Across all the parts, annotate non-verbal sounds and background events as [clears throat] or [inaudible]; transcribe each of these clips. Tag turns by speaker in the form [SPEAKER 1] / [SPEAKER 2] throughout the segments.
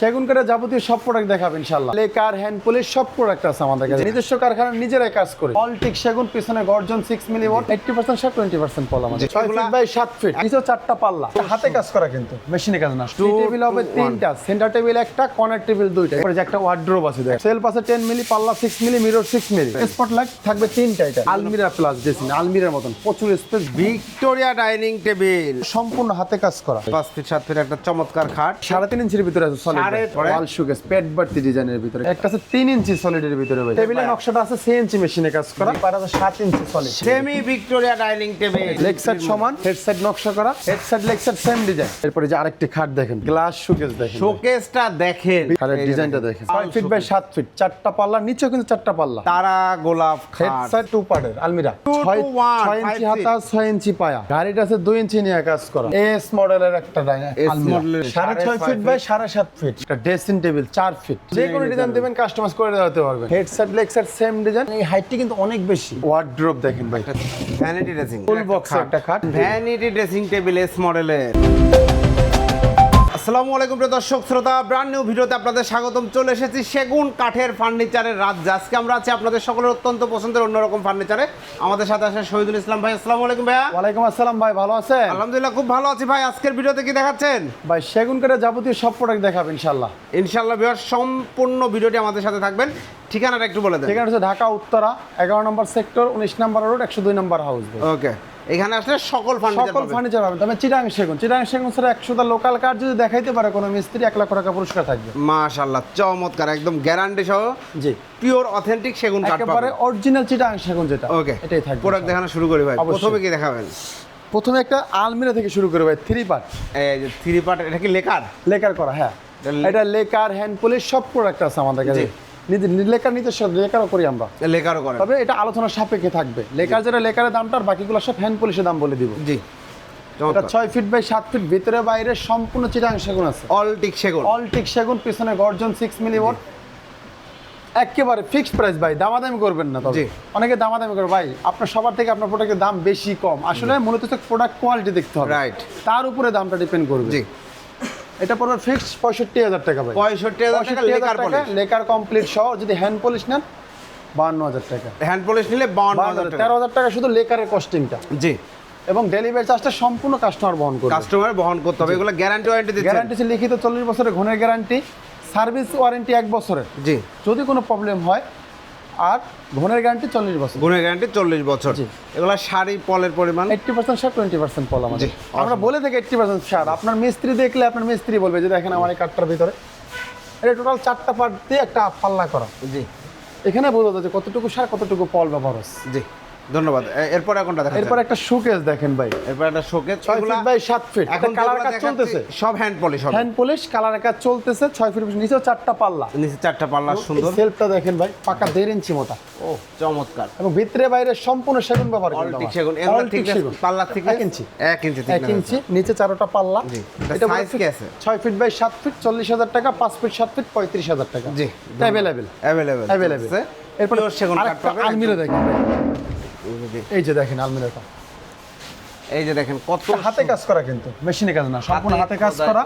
[SPEAKER 1] সেগুন কাঠের যাবতীয় সব প্রোডাক্ট দেখাবো ইনশাল্লাহ লেকার হ্যান্ড পুলিশ সব প্রোডাক্ট আছে আমাদের কাছে। নিজস্ব কারখানা নিজেরাই কাজ করে। অল্টিক সেগুন পিছনে গর্জন সিক্স মিলি ওয়াট এইটটি পার্সেন্ট সব টোয়েন্টি পার্সেন্ট পল আমাদের। ছয় ফিট বাই সাত ফিট নিচেও চারটা পাল্লা। হাতে কাজ করা কিন্তু মেশিনে কাজ না। টেবিল হবে তিনটা সেন্টার টেবিল একটা কর্নার টেবিল দুইটা। এরপরে যে একটা ওয়ার্ড্রোব আছে দেখ। সেলফ আছে টেন মিলি পাল্লা six milli mirror six milli spotlight থাকবে তিনটা এটা। আলমিরা প্লাস ড্রেসিং আলমিরার মতন। প্রচুর স্পেস
[SPEAKER 2] ভিক্টোরিয়া ডাইনিং টেবিল।
[SPEAKER 1] সম্পূর্ণ হাতে কাজ করা।
[SPEAKER 2] পাঁচ ফিট সাত ফিট একটা চমৎকার খাট।
[SPEAKER 1] সাড়ে তিন ইঞ্চির ভিতরে আছে সলিড
[SPEAKER 2] সাড়ে
[SPEAKER 1] ওয়াল শুকেস পেট বাড়তি ডিজাইনের ভিতরে। একটা আছে তিন ইঞ্চি সলিডের ভিতরে ভাই। টেবিলের নকশাটা আছে সে ইঞ্চি মেশিনে কাজ করা। পার আছে সাত ইঞ্চি solid
[SPEAKER 2] semi Victoria dining table
[SPEAKER 1] leg side সমান হেড সাইড নকশা করা head side leg side same design এরপরে যে আরেকটি খাট দেখেন গ্লাস শুকেস দেখেন।
[SPEAKER 2] শোকেসটা দেখেন।
[SPEAKER 1] খাটের ডিজাইনটা দেখেন। ছয় ফিট বাই সাত ফিট চারটা পাল্লা নিচেও কিন্তু চারটা পাল্লা।
[SPEAKER 2] তারা গোলাপ
[SPEAKER 1] হেড
[SPEAKER 2] খাট।
[SPEAKER 1] টু পার্টের আলমিরা। ইঞ্চি হাতা ইঞ্চি পায়া। গাড়িটা আছে দুই ইঞ্চি নিয়ে কাজ করা। এস মডেলের একটা
[SPEAKER 2] মডেলের
[SPEAKER 1] সাড়ে ফিট বাই সাড়ে সাত ফিট একটা ড্রেসিং টেবিল চার ফিট যে কোনো ডিজাইন দেবেন কাস্টমাইজ করে দেওয়াতে পারবেন। Head side leg side same design এই হাইটটি কিন্তু অনেক বেশি। ওয়ার্ড্রোব দেখেন ভাই।
[SPEAKER 2] ভ্যানিটি ড্রেসিং
[SPEAKER 1] ফুল বক্স একটা খাট।
[SPEAKER 2] ভ্যানিটি ড্রেসিং টেবিল এস মডেলের আসসালামু আলাইকুম প্রিয় দর্শক শ্রোতা ব্র্যান্ড নিউ ভিডিওতে আপনাদের স্বাগতম। চলে এসেছি সেগুন কাঠের ফার্নিচারের রাজ্য। আজকে আমরা আছি আপনাদের সকলের অত্যন্ত পছন্দের অন্যরকম ফার্নিচারে। আমাদের সাথে আছে শহীদুল ইসলাম ভাই আসসালামু আলাইকুম ভাইয়া।
[SPEAKER 1] ওয়ালাইকুম আসসালাম ভাই ভালো আছেন?
[SPEAKER 2] আলহামদুলিল্লাহ খুব ভালো আছি ভাই। আজকের ভিডিওতে কি দেখাচ্ছেন?
[SPEAKER 1] ভাই সেগুন কাঠের যাবতীয় সব প্রোডাক্ট দেখাবেন ইনশাল্লাহ
[SPEAKER 2] ইনশাআল্লাহ ভিউয়ার সম্পূর্ণ ভিডিওটি আমাদের সাথে থাকবেন। ঠিকানাটা একটু বলে দেন।
[SPEAKER 1] সেখানে হচ্ছে ঢাকা উত্তরা এগারো নম্বর সেক্টর উনিশ নম্বর রোড একশো দুই নম্বর হাউস
[SPEAKER 2] ওকে এখানে আসলে সকল ফার্নিচার
[SPEAKER 1] সকল ফার্নিচার পাবেন। তবে চিটাং সেগুন। চিটাং সেগুন ছাড়া একশোটা লোকাল কার্ড যদি দেখাইতে পারে কোনো মিস্ত্রি এক লাখ টাকা পুরস্কার থাকবে।
[SPEAKER 2] মাশাআল্লাহ চমৎকার একদম গ্যারান্টি সহ
[SPEAKER 1] জি।
[SPEAKER 2] পিওর অথেন্টিক সেগুন কাঠ
[SPEAKER 1] একেবারে অরিজিনাল চিটাং সেগুন যেটা
[SPEAKER 2] ওকে
[SPEAKER 1] এটাই থাকবে
[SPEAKER 2] প্রোডাক্ট দেখানো শুরু করি ভাই। প্রথমে কি দেখাবেন?
[SPEAKER 1] প্রথমে একটা আলমিরা থেকে শুরু করে ভাই থ্রি পার্ট
[SPEAKER 2] এই যে থ্রি পার্ট এটা কি লেকার?
[SPEAKER 1] লেকার করা হ্যাঁ।
[SPEAKER 2] এটা
[SPEAKER 1] এটা লেকার হ্যান্ড পুলিশ সব প্রোডাক্ট আছে আমাদের কাছে। লেকার নিতে সব লেকারও করি আমরা।
[SPEAKER 2] লেকারও করে
[SPEAKER 1] তবে এটা আলোচনার সাপেক্ষে থাকবে। লেকার যেটা লেকারের দামটা আর বাকিগুলো সব হ্যান্ড পুলিশের দাম বলে দিব।
[SPEAKER 2] জি।
[SPEAKER 1] এটা ছয় ফিট বাই সাত ফিট ভিতরে বাইরে সম্পূর্ণ চিটাং সেগুন আছে।
[SPEAKER 2] অলটিক সেগুন।
[SPEAKER 1] অলটিক সেগুন পিছনে গর্জন সিক্স মিলি ওয়াট একেবারে ফিক্সড প্রাইস ভাই দামাদামি করবেন না তবে। অনেকে দামাদামি করে ভাই আপনার সবার থেকে আপনার প্রোডাক্টের দাম বেশি কম। আসলে মূলত প্রোডাক্ট কোয়ালিটি দেখতে হবে।
[SPEAKER 2] Right.
[SPEAKER 1] তার উপরে দামটা ডিপেন্ড করবে।
[SPEAKER 2] জি।
[SPEAKER 1] এটা পড়বে ফিক্সড পঁয়ষট্টি হাজার টাকা ভাই।
[SPEAKER 2] পঁয়ষট্টি হাজার টাকা লেকার পলিশ
[SPEAKER 1] লেকার কমপ্লিট সহ যদি হ্যান্ড পলিশ নেন বান্ন হাজার টাকা।
[SPEAKER 2] হ্যান্ড পলিশ নিলে হাজার
[SPEAKER 1] তেরো হাজার টাকা শুধু লেকারের কস্টিংটা
[SPEAKER 2] জি।
[SPEAKER 1] এবং ডেলিভারি চার্জটা সম্পূর্ণ কাস্টমার বহন করবে।
[SPEAKER 2] কাস্টমার বহন করতে হবে এগুলো গ্যারান্টি ওয়ারেন্টি দিচ্ছেন
[SPEAKER 1] গ্যারান্টি লিখিত চল্লিশ বছরের ঘনের গ্যারান্টি সার্ভিস ওয়ারেন্টি এক বছরের।
[SPEAKER 2] জি।
[SPEAKER 1] যদি কোনো প্রবলেম হয় আর ঘনের গ্যারান্টি চল্লিশ বছর।
[SPEAKER 2] ঘনের গ্যারান্টি চল্লিশ বছর। এগুলো শাড়ি পলের পরিমাণ?
[SPEAKER 1] Eighty percent sir twenty percent পল আমাদের। আমরা বলে থাকি এইট্টি পার্সেন্ট সার আপনার মিস্ত্রি দেখলে আপনার মিস্ত্রি বলবে যে দেখেন আমার এই কাঠটার ভিতরে এটা টোটাল চারটা পার্ট দিয়ে একটা পাল্লা করা।
[SPEAKER 2] জি।
[SPEAKER 1] এখানে বোঝা যে কতটুকু সার কতটুকু পল ব্যবহার হচ্ছে
[SPEAKER 2] জি। ধন্যবাদ। এরপর এখনটা দেখা
[SPEAKER 1] এরপর একটা শুকেস দেখেন ভাই।
[SPEAKER 2] এরপর একটা শোকেস
[SPEAKER 1] ছয় ফিট বাই সাত ফিট
[SPEAKER 2] এখন
[SPEAKER 1] কালার কাজ চলতেছে।
[SPEAKER 2] সব হ্যান্ড পলিশ হবে।
[SPEAKER 1] হ্যান্ড পলিশ কালার কাজ চলতেছে ছয় ফিট নিচেও চারটা পাল্লা।
[SPEAKER 2] নিচে চারটা পাল্লা সুন্দর।
[SPEAKER 1] সেলফটা দেখেন ভাই পাকা দেড় ইঞ্চি মোটা।
[SPEAKER 2] ও চমৎকার।
[SPEAKER 1] এবং ভিতরে বাইরে সম্পূর্ণ সেগুন ব্যবহার কিন্তু
[SPEAKER 2] অলটিক সেগুন
[SPEAKER 1] All
[SPEAKER 2] ঠিক পাল্লা থেকে
[SPEAKER 1] এক ইঞ্চি।
[SPEAKER 2] এক ইঞ্চি
[SPEAKER 1] এক
[SPEAKER 2] thickness
[SPEAKER 1] ইঞ্চি নিচে চারোটা পাল্লা।
[SPEAKER 2] জি।
[SPEAKER 1] এটা বলে
[SPEAKER 2] কি আছে?
[SPEAKER 1] ছয় ফিট বাই সাত ফিট চল্লিশ হাজার টাকা পাঁচ ফিট সাত ফিট পঁয়ত্রিশ হাজার টাকা।
[SPEAKER 2] জি।
[SPEAKER 1] অ্যাভেলেবেল
[SPEAKER 2] অ্যাভেলেবেল
[SPEAKER 1] অ্যাভেলেবেল এরপর
[SPEAKER 2] সেগুন কাঠ পাবেন।
[SPEAKER 1] আলমিরা দেখেন ভাই। এই যে দেখেন আলমিরাটা
[SPEAKER 2] এই যে দেখেন কত
[SPEAKER 1] হাতে কাজ করা কিন্তু মেশিনে কাজ না সম্পূর্ণ
[SPEAKER 2] হাতে
[SPEAKER 1] কাজ করা।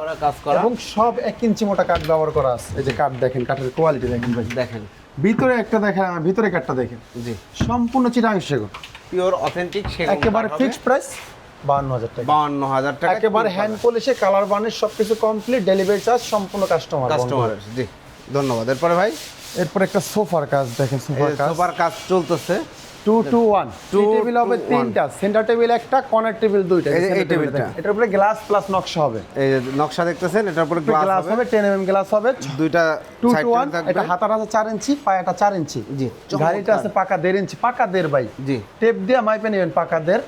[SPEAKER 1] এবং সব এক ইঞ্চি মোটা কাঠ ব্যবহার করা আছে। এই যে কাঠ দেখেন কাঠের কোয়ালিটি দেখেন ভাই।
[SPEAKER 2] দেখেন।
[SPEAKER 1] ভিতরে একটা দেখেন ভিতরে কাঠটা দেখেন।
[SPEAKER 2] জি।
[SPEAKER 1] সম্পূর্ণ সেগুন।
[SPEAKER 2] পিওর অথেন্টিক সেগুন
[SPEAKER 1] একেবারে ফিক্সড প্রাইস বাহান্ন হাজার টাকা।
[SPEAKER 2] হাজার টাকা
[SPEAKER 1] একেবারে হ্যান্ড পলিশে কালার বার্নিশ সবকিছু কমপ্লিট ডেলিভারি চার্জ সম্পূর্ণ কাস্টমার
[SPEAKER 2] কাস্টমারের জি। ধন্যবাদ। এরপরে ভাই?
[SPEAKER 1] এরপর একটা সোফার কাজ দেখেন সোফার কাজ।
[SPEAKER 2] সোফার কাজ চলতেছে।
[SPEAKER 1] টু টু ওয়ান টেবিল হবে তিনটা সেন্টার টেবিল একটা কর্নার টেবিল দুইটা।
[SPEAKER 2] এই টেবিলটা।
[SPEAKER 1] এটার উপরে গ্লাস প্লাস নকশা হবে।
[SPEAKER 2] এই নকশা দেখতেছেন এটার উপরে গ্লাস হবে।
[SPEAKER 1] টেন এম গ্লাস হবে।
[SPEAKER 2] দুইটা
[SPEAKER 1] টু টু ওয়ান এটা হাতার আছে চার ইঞ্চি পায়াটা চার ইঞ্চি।
[SPEAKER 2] জি,
[SPEAKER 1] গাড়িটা আছে পাকা দেড় ইঞ্চি পাকা দেড় বাই
[SPEAKER 2] জি।
[SPEAKER 1] টেপ দিয়ে মাইপে নেবেন পাকা দেড়।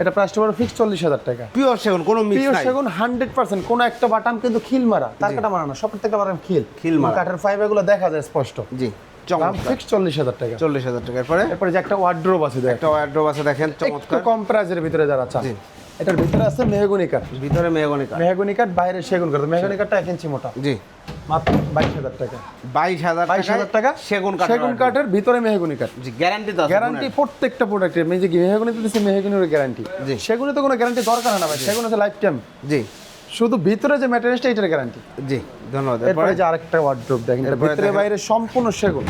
[SPEAKER 1] এটা প্রাইসটা পড়বে ফিক্স চল্লিশ হাজার টাকা।
[SPEAKER 2] পিওর সেগুন কোনো মিক্স
[SPEAKER 1] পিওর সেগুন হান্ড্রেড পার্সেন্ট কোনো একটা বাটাম কিন্তু খিল মারা তার কাটা মারা না সব থেকে বাটাম খিল
[SPEAKER 2] খিল। মারা।
[SPEAKER 1] কাঠের ফাইবারগুলো দেখা যায় স্পষ্ট।
[SPEAKER 2] জি।
[SPEAKER 1] চল্লিশ হাজার টাকা।
[SPEAKER 2] চল্লিশ হাজার টাকা। এরপরে
[SPEAKER 1] এরপরে যে একটা ওয়ার্ড্রোব আছে
[SPEAKER 2] একটা ওয়ার্ড্রোব আছে দেখেন চমৎকার।
[SPEAKER 1] কম প্রাইজের ভিতরে যারা চান। এটার ভিতরে আছে মেহগুনি কাঠ
[SPEAKER 2] ভিতরে মেহগনি কাঠ
[SPEAKER 1] মেহগুনি কাঠ বাইরে সেগুন কাঠ মেহগুনি কাঠটা এক ইঞ্চি মোটা।
[SPEAKER 2] জি।
[SPEAKER 1] মাত্র বাইশ হাজার টাকা।
[SPEAKER 2] বাইশ হাজার
[SPEAKER 1] বাইশ হাজার টাকা
[SPEAKER 2] সেগুন কাঠ
[SPEAKER 1] সেগুন কাঠের ভিতরে মেহগুনি কাঠ
[SPEAKER 2] জি গ্যারান্টি তো
[SPEAKER 1] গ্যারান্টি প্রত্যেকটা প্রোডাক্টের মেয়ে যে মেহগুনিতে দিচ্ছে মেহগুনির গ্যারান্টি
[SPEAKER 2] জি।
[SPEAKER 1] সেগুনে তো কোনো গ্যারান্টি দরকার হয় না ভাই। সেগুন আছে লাইফ টাইম
[SPEAKER 2] জি।
[SPEAKER 1] শুধু ভিতরে যে ম্যাটেরিয়ালসটা এটার গ্যারান্টি
[SPEAKER 2] জি ধন্যবাদ।
[SPEAKER 1] এরপরে যে আরেকটা ওয়ার্ড্রোব দেখেন ভিতরে বাইরে সম্পূর্ণ সেগুন।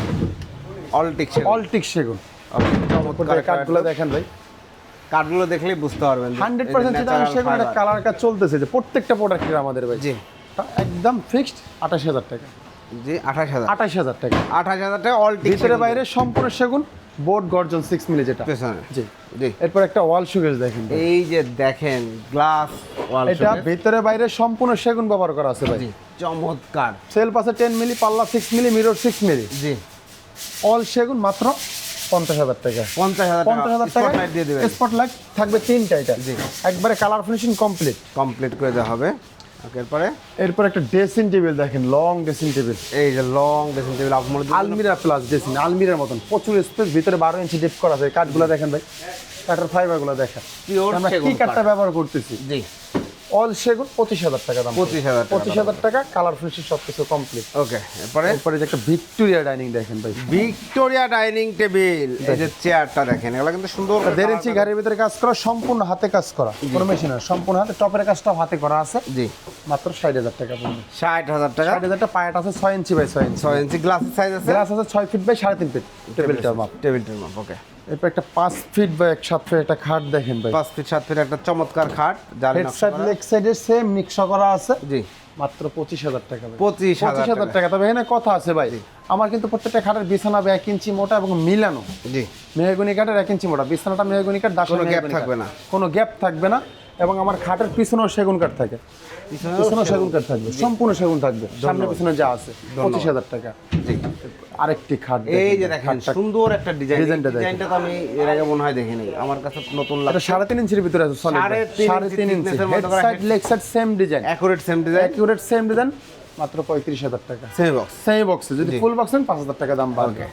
[SPEAKER 2] অলটিক
[SPEAKER 1] অলটিক সেগুন। কাঠগুলো দেখেন ভাই।
[SPEAKER 2] কাঠগুলো দেখলেই বুঝতে পারবেন
[SPEAKER 1] হান্ড্রেড পার্সেন্ট সেগুন একটা কালার কাজ চলতেছে যে প্রত্যেকটা প্রোডাক্টের আমাদের ভাই।
[SPEAKER 2] জি।
[SPEAKER 1] একদম ফিক্সড আঠাশ হাজার টাকা।
[SPEAKER 2] জি আঠাশ হাজার।
[SPEAKER 1] আঠাশ হাজার টাকা।
[SPEAKER 2] আঠাশ হাজার টাকা অলটিক
[SPEAKER 1] ভিতরে বাইরে সম্পূর্ণ সেগুন। বোর্ড গর্জন সিক্স মিলি যেটা।
[SPEAKER 2] পেছনে।
[SPEAKER 1] জি।
[SPEAKER 2] জি।
[SPEAKER 1] এরপর একটা ওয়াল সুগেজ দেখেন
[SPEAKER 2] এই যে দেখেন গ্লাস ওয়াল
[SPEAKER 1] এটা ভিতরে বাইরে সম্পূর্ণ সেগুন ব্যবহার করা আছে ভাই।
[SPEAKER 2] চমৎকার।
[SPEAKER 1] সেলফ আছে টেন মিলি পাল্লা six milli mirror six milli.
[SPEAKER 2] জি।
[SPEAKER 1] অল সেগুন মাত্র পঞ্চাশ হাজার টাকা।
[SPEAKER 2] পঞ্চাশ হাজার
[SPEAKER 1] পঞ্চাশ হাজার টাকা
[SPEAKER 2] লাইট দিয়ে দেবেন।
[SPEAKER 1] স্পট লাইট থাকবে তিনটা এটা।
[SPEAKER 2] জি।
[SPEAKER 1] একবারে কালার ফিনিশিং কমপ্লিট
[SPEAKER 2] কমপ্লিট করে দেওয়া হবে। এরপরে?
[SPEAKER 1] এরপর একটা ড্রেসিং টেবিল দেখেন লং ড্রেসিং টেবিল।
[SPEAKER 2] এই যে লং ড্রেসিং টেবিল আপনার
[SPEAKER 1] আলমিরা প্লাস ড্রেসিং আলমিরার মতন। প্রচুর স্পেস ভিতরে বারো ইঞ্চি ডিপ করা আছে। কাঠগুলো দেখেন ভাই কাঠের ফাইবারগুলো দেখেন। আমরা কি কাঠটা ব্যবহার করতেছি?
[SPEAKER 2] জি।
[SPEAKER 1] অল সেগুন পঁচিশ হাজার টাকা দাম
[SPEAKER 2] 25,000 টাকা
[SPEAKER 1] পঁচিশ হাজার টাকা কালার ফিনিশিং সব কিছু কমপ্লিট
[SPEAKER 2] ওকে এরপরে?
[SPEAKER 1] এরপরে যে একটা ভিক্টোরিয়া ডাইনিং দেখেন ভাই।
[SPEAKER 2] ভিক্টোরিয়া ডাইনিং টেবিল এই যে চেয়ারটা দেখেন এগুলো কিন্তু সুন্দর
[SPEAKER 1] দেড় ইঞ্চি গাড়ির ভিতরে কাজ করা সম্পূর্ণ হাতে কাজ করা কোনো মেশিন সম্পূর্ণ হাতে টপের কাজটাও হাতে করা আছে।
[SPEAKER 2] জি।
[SPEAKER 1] মাত্র ষাট হাজার টাকা পড়বে
[SPEAKER 2] ষাট হাজার টাকা।
[SPEAKER 1] ষাট হাজারটা পায়াট আছে ছয় ইঞ্চি বাই ছয় ইঞ্চি
[SPEAKER 2] ছয় ইঞ্চি গ্লাসের সাইজ আছে?
[SPEAKER 1] গ্লাস আছে ছয় ফিট বাই সাড়ে তিন ফিট টেবিলটার মাপ
[SPEAKER 2] টেবিলটার মাপ ওকে
[SPEAKER 1] এরপর একটা পাঁচ ফিট বা এক সাত ফিট একটা খাট দেখেন ভাই।
[SPEAKER 2] পাঁচ ফিট সাত ফিট একটা চমৎকার খাট যার
[SPEAKER 1] হেড সাইড লেগ সাইডের সেম নিক্সা করা আছে।
[SPEAKER 2] জি।
[SPEAKER 1] মাত্র পঁচিশ হাজার টাকা
[SPEAKER 2] পঁচিশ
[SPEAKER 1] পঁচিশ হাজার টাকা। তবে এখানে কথা আছে ভাই আমার কিন্তু প্রত্যেকটা খাটের বিছানা হবে এক ইঞ্চি মোটা এবং মিলানো।
[SPEAKER 2] জি।
[SPEAKER 1] মেহগুনি কাঠের এক ইঞ্চি মোটা। বিছানাটা মেহগুনি কাঠ
[SPEAKER 2] কোনো
[SPEAKER 1] কাঠ।
[SPEAKER 2] থাকবে না।
[SPEAKER 1] কোনো গ্যাপ থাকবে না এবং আমার খাটের পিছনেও সেগুন কাঠ থাকে। পিছনেও সেগুন কাঠ থাকবে। সম্পূর্ণ সেগুন থাকবে। সামনে পিছনে যা আছে। পঁচিশ হাজার টাকা।
[SPEAKER 2] জি।
[SPEAKER 1] আরেকটি খাট
[SPEAKER 2] এই যে
[SPEAKER 1] দেখেন,
[SPEAKER 2] সুন্দর একটা ডিজাইন
[SPEAKER 1] ডিজাইনটা
[SPEAKER 2] ডিজাইনটা তো আমি এর আগে মনে হয় দেখিনি। আমার কাছে নতুন
[SPEAKER 1] এটা
[SPEAKER 2] লাগছে।
[SPEAKER 1] সাড়ে তিন ইঞ্চির ভিতরে আছে
[SPEAKER 2] সাড়ে। তিন ইঞ্চি
[SPEAKER 1] head side leg side same design
[SPEAKER 2] accurate same design
[SPEAKER 1] accurate same design মাত্র পঁয়ত্রিশ হাজার টাকা।
[SPEAKER 2] সেম বক্স
[SPEAKER 1] সেম বক্সে যদি ফুল বক্স নেন পাঁচ হাজার টাকা দাম বাড়বে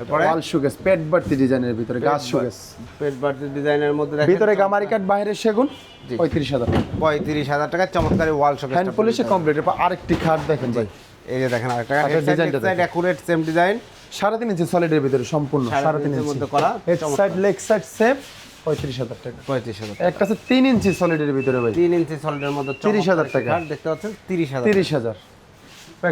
[SPEAKER 2] এরপরে?
[SPEAKER 1] ওয়াল সুগেস পেট বাড়তি ডিজাইনের ভিতরে গাছ সুগেস
[SPEAKER 2] পেট বাড়তি ডিজাইনের মধ্যে দেখেন
[SPEAKER 1] ভিতরে গামারি কাঠ বাইরে সেগুন পঁয়ত্রিশ হাজার টাকা।
[SPEAKER 2] পঁয়ত্রিশ হাজার টাকা চমৎকার ওয়াল শোকেস
[SPEAKER 1] হ্যান্ড পলিশে কমপ্লিট আরেকটি খাট দেখেন ভাই।
[SPEAKER 2] এই যে দেখেন আরেকটা।
[SPEAKER 1] ডিজাইনটা
[SPEAKER 2] অ্যাকুরেট সেম ডিজাইন
[SPEAKER 1] সাড়ে তিন ইঞ্চি সলিডের ভিতরে সম্পূর্ণ
[SPEAKER 2] সাড়ে
[SPEAKER 1] সাড়ে
[SPEAKER 2] তিন ইঞ্চির
[SPEAKER 1] ইঞ্চি
[SPEAKER 2] মধ্যে করা,
[SPEAKER 1] head side leg side same পঁয়ত্রিশ হাজার টাকা।
[SPEAKER 2] পঁয়ত্রিশ হাজার
[SPEAKER 1] একটা আছে তিন ইঞ্চি সলিডের ভিতরে ভাই।
[SPEAKER 2] তিন ইঞ্চি সলিডের মধ্যে
[SPEAKER 1] তিরিশ
[SPEAKER 2] হাজার
[SPEAKER 1] টাকা।
[SPEAKER 2] দেখতে পাচ্ছেন? তিরিশ হাজার
[SPEAKER 1] তিরিশ হাজার।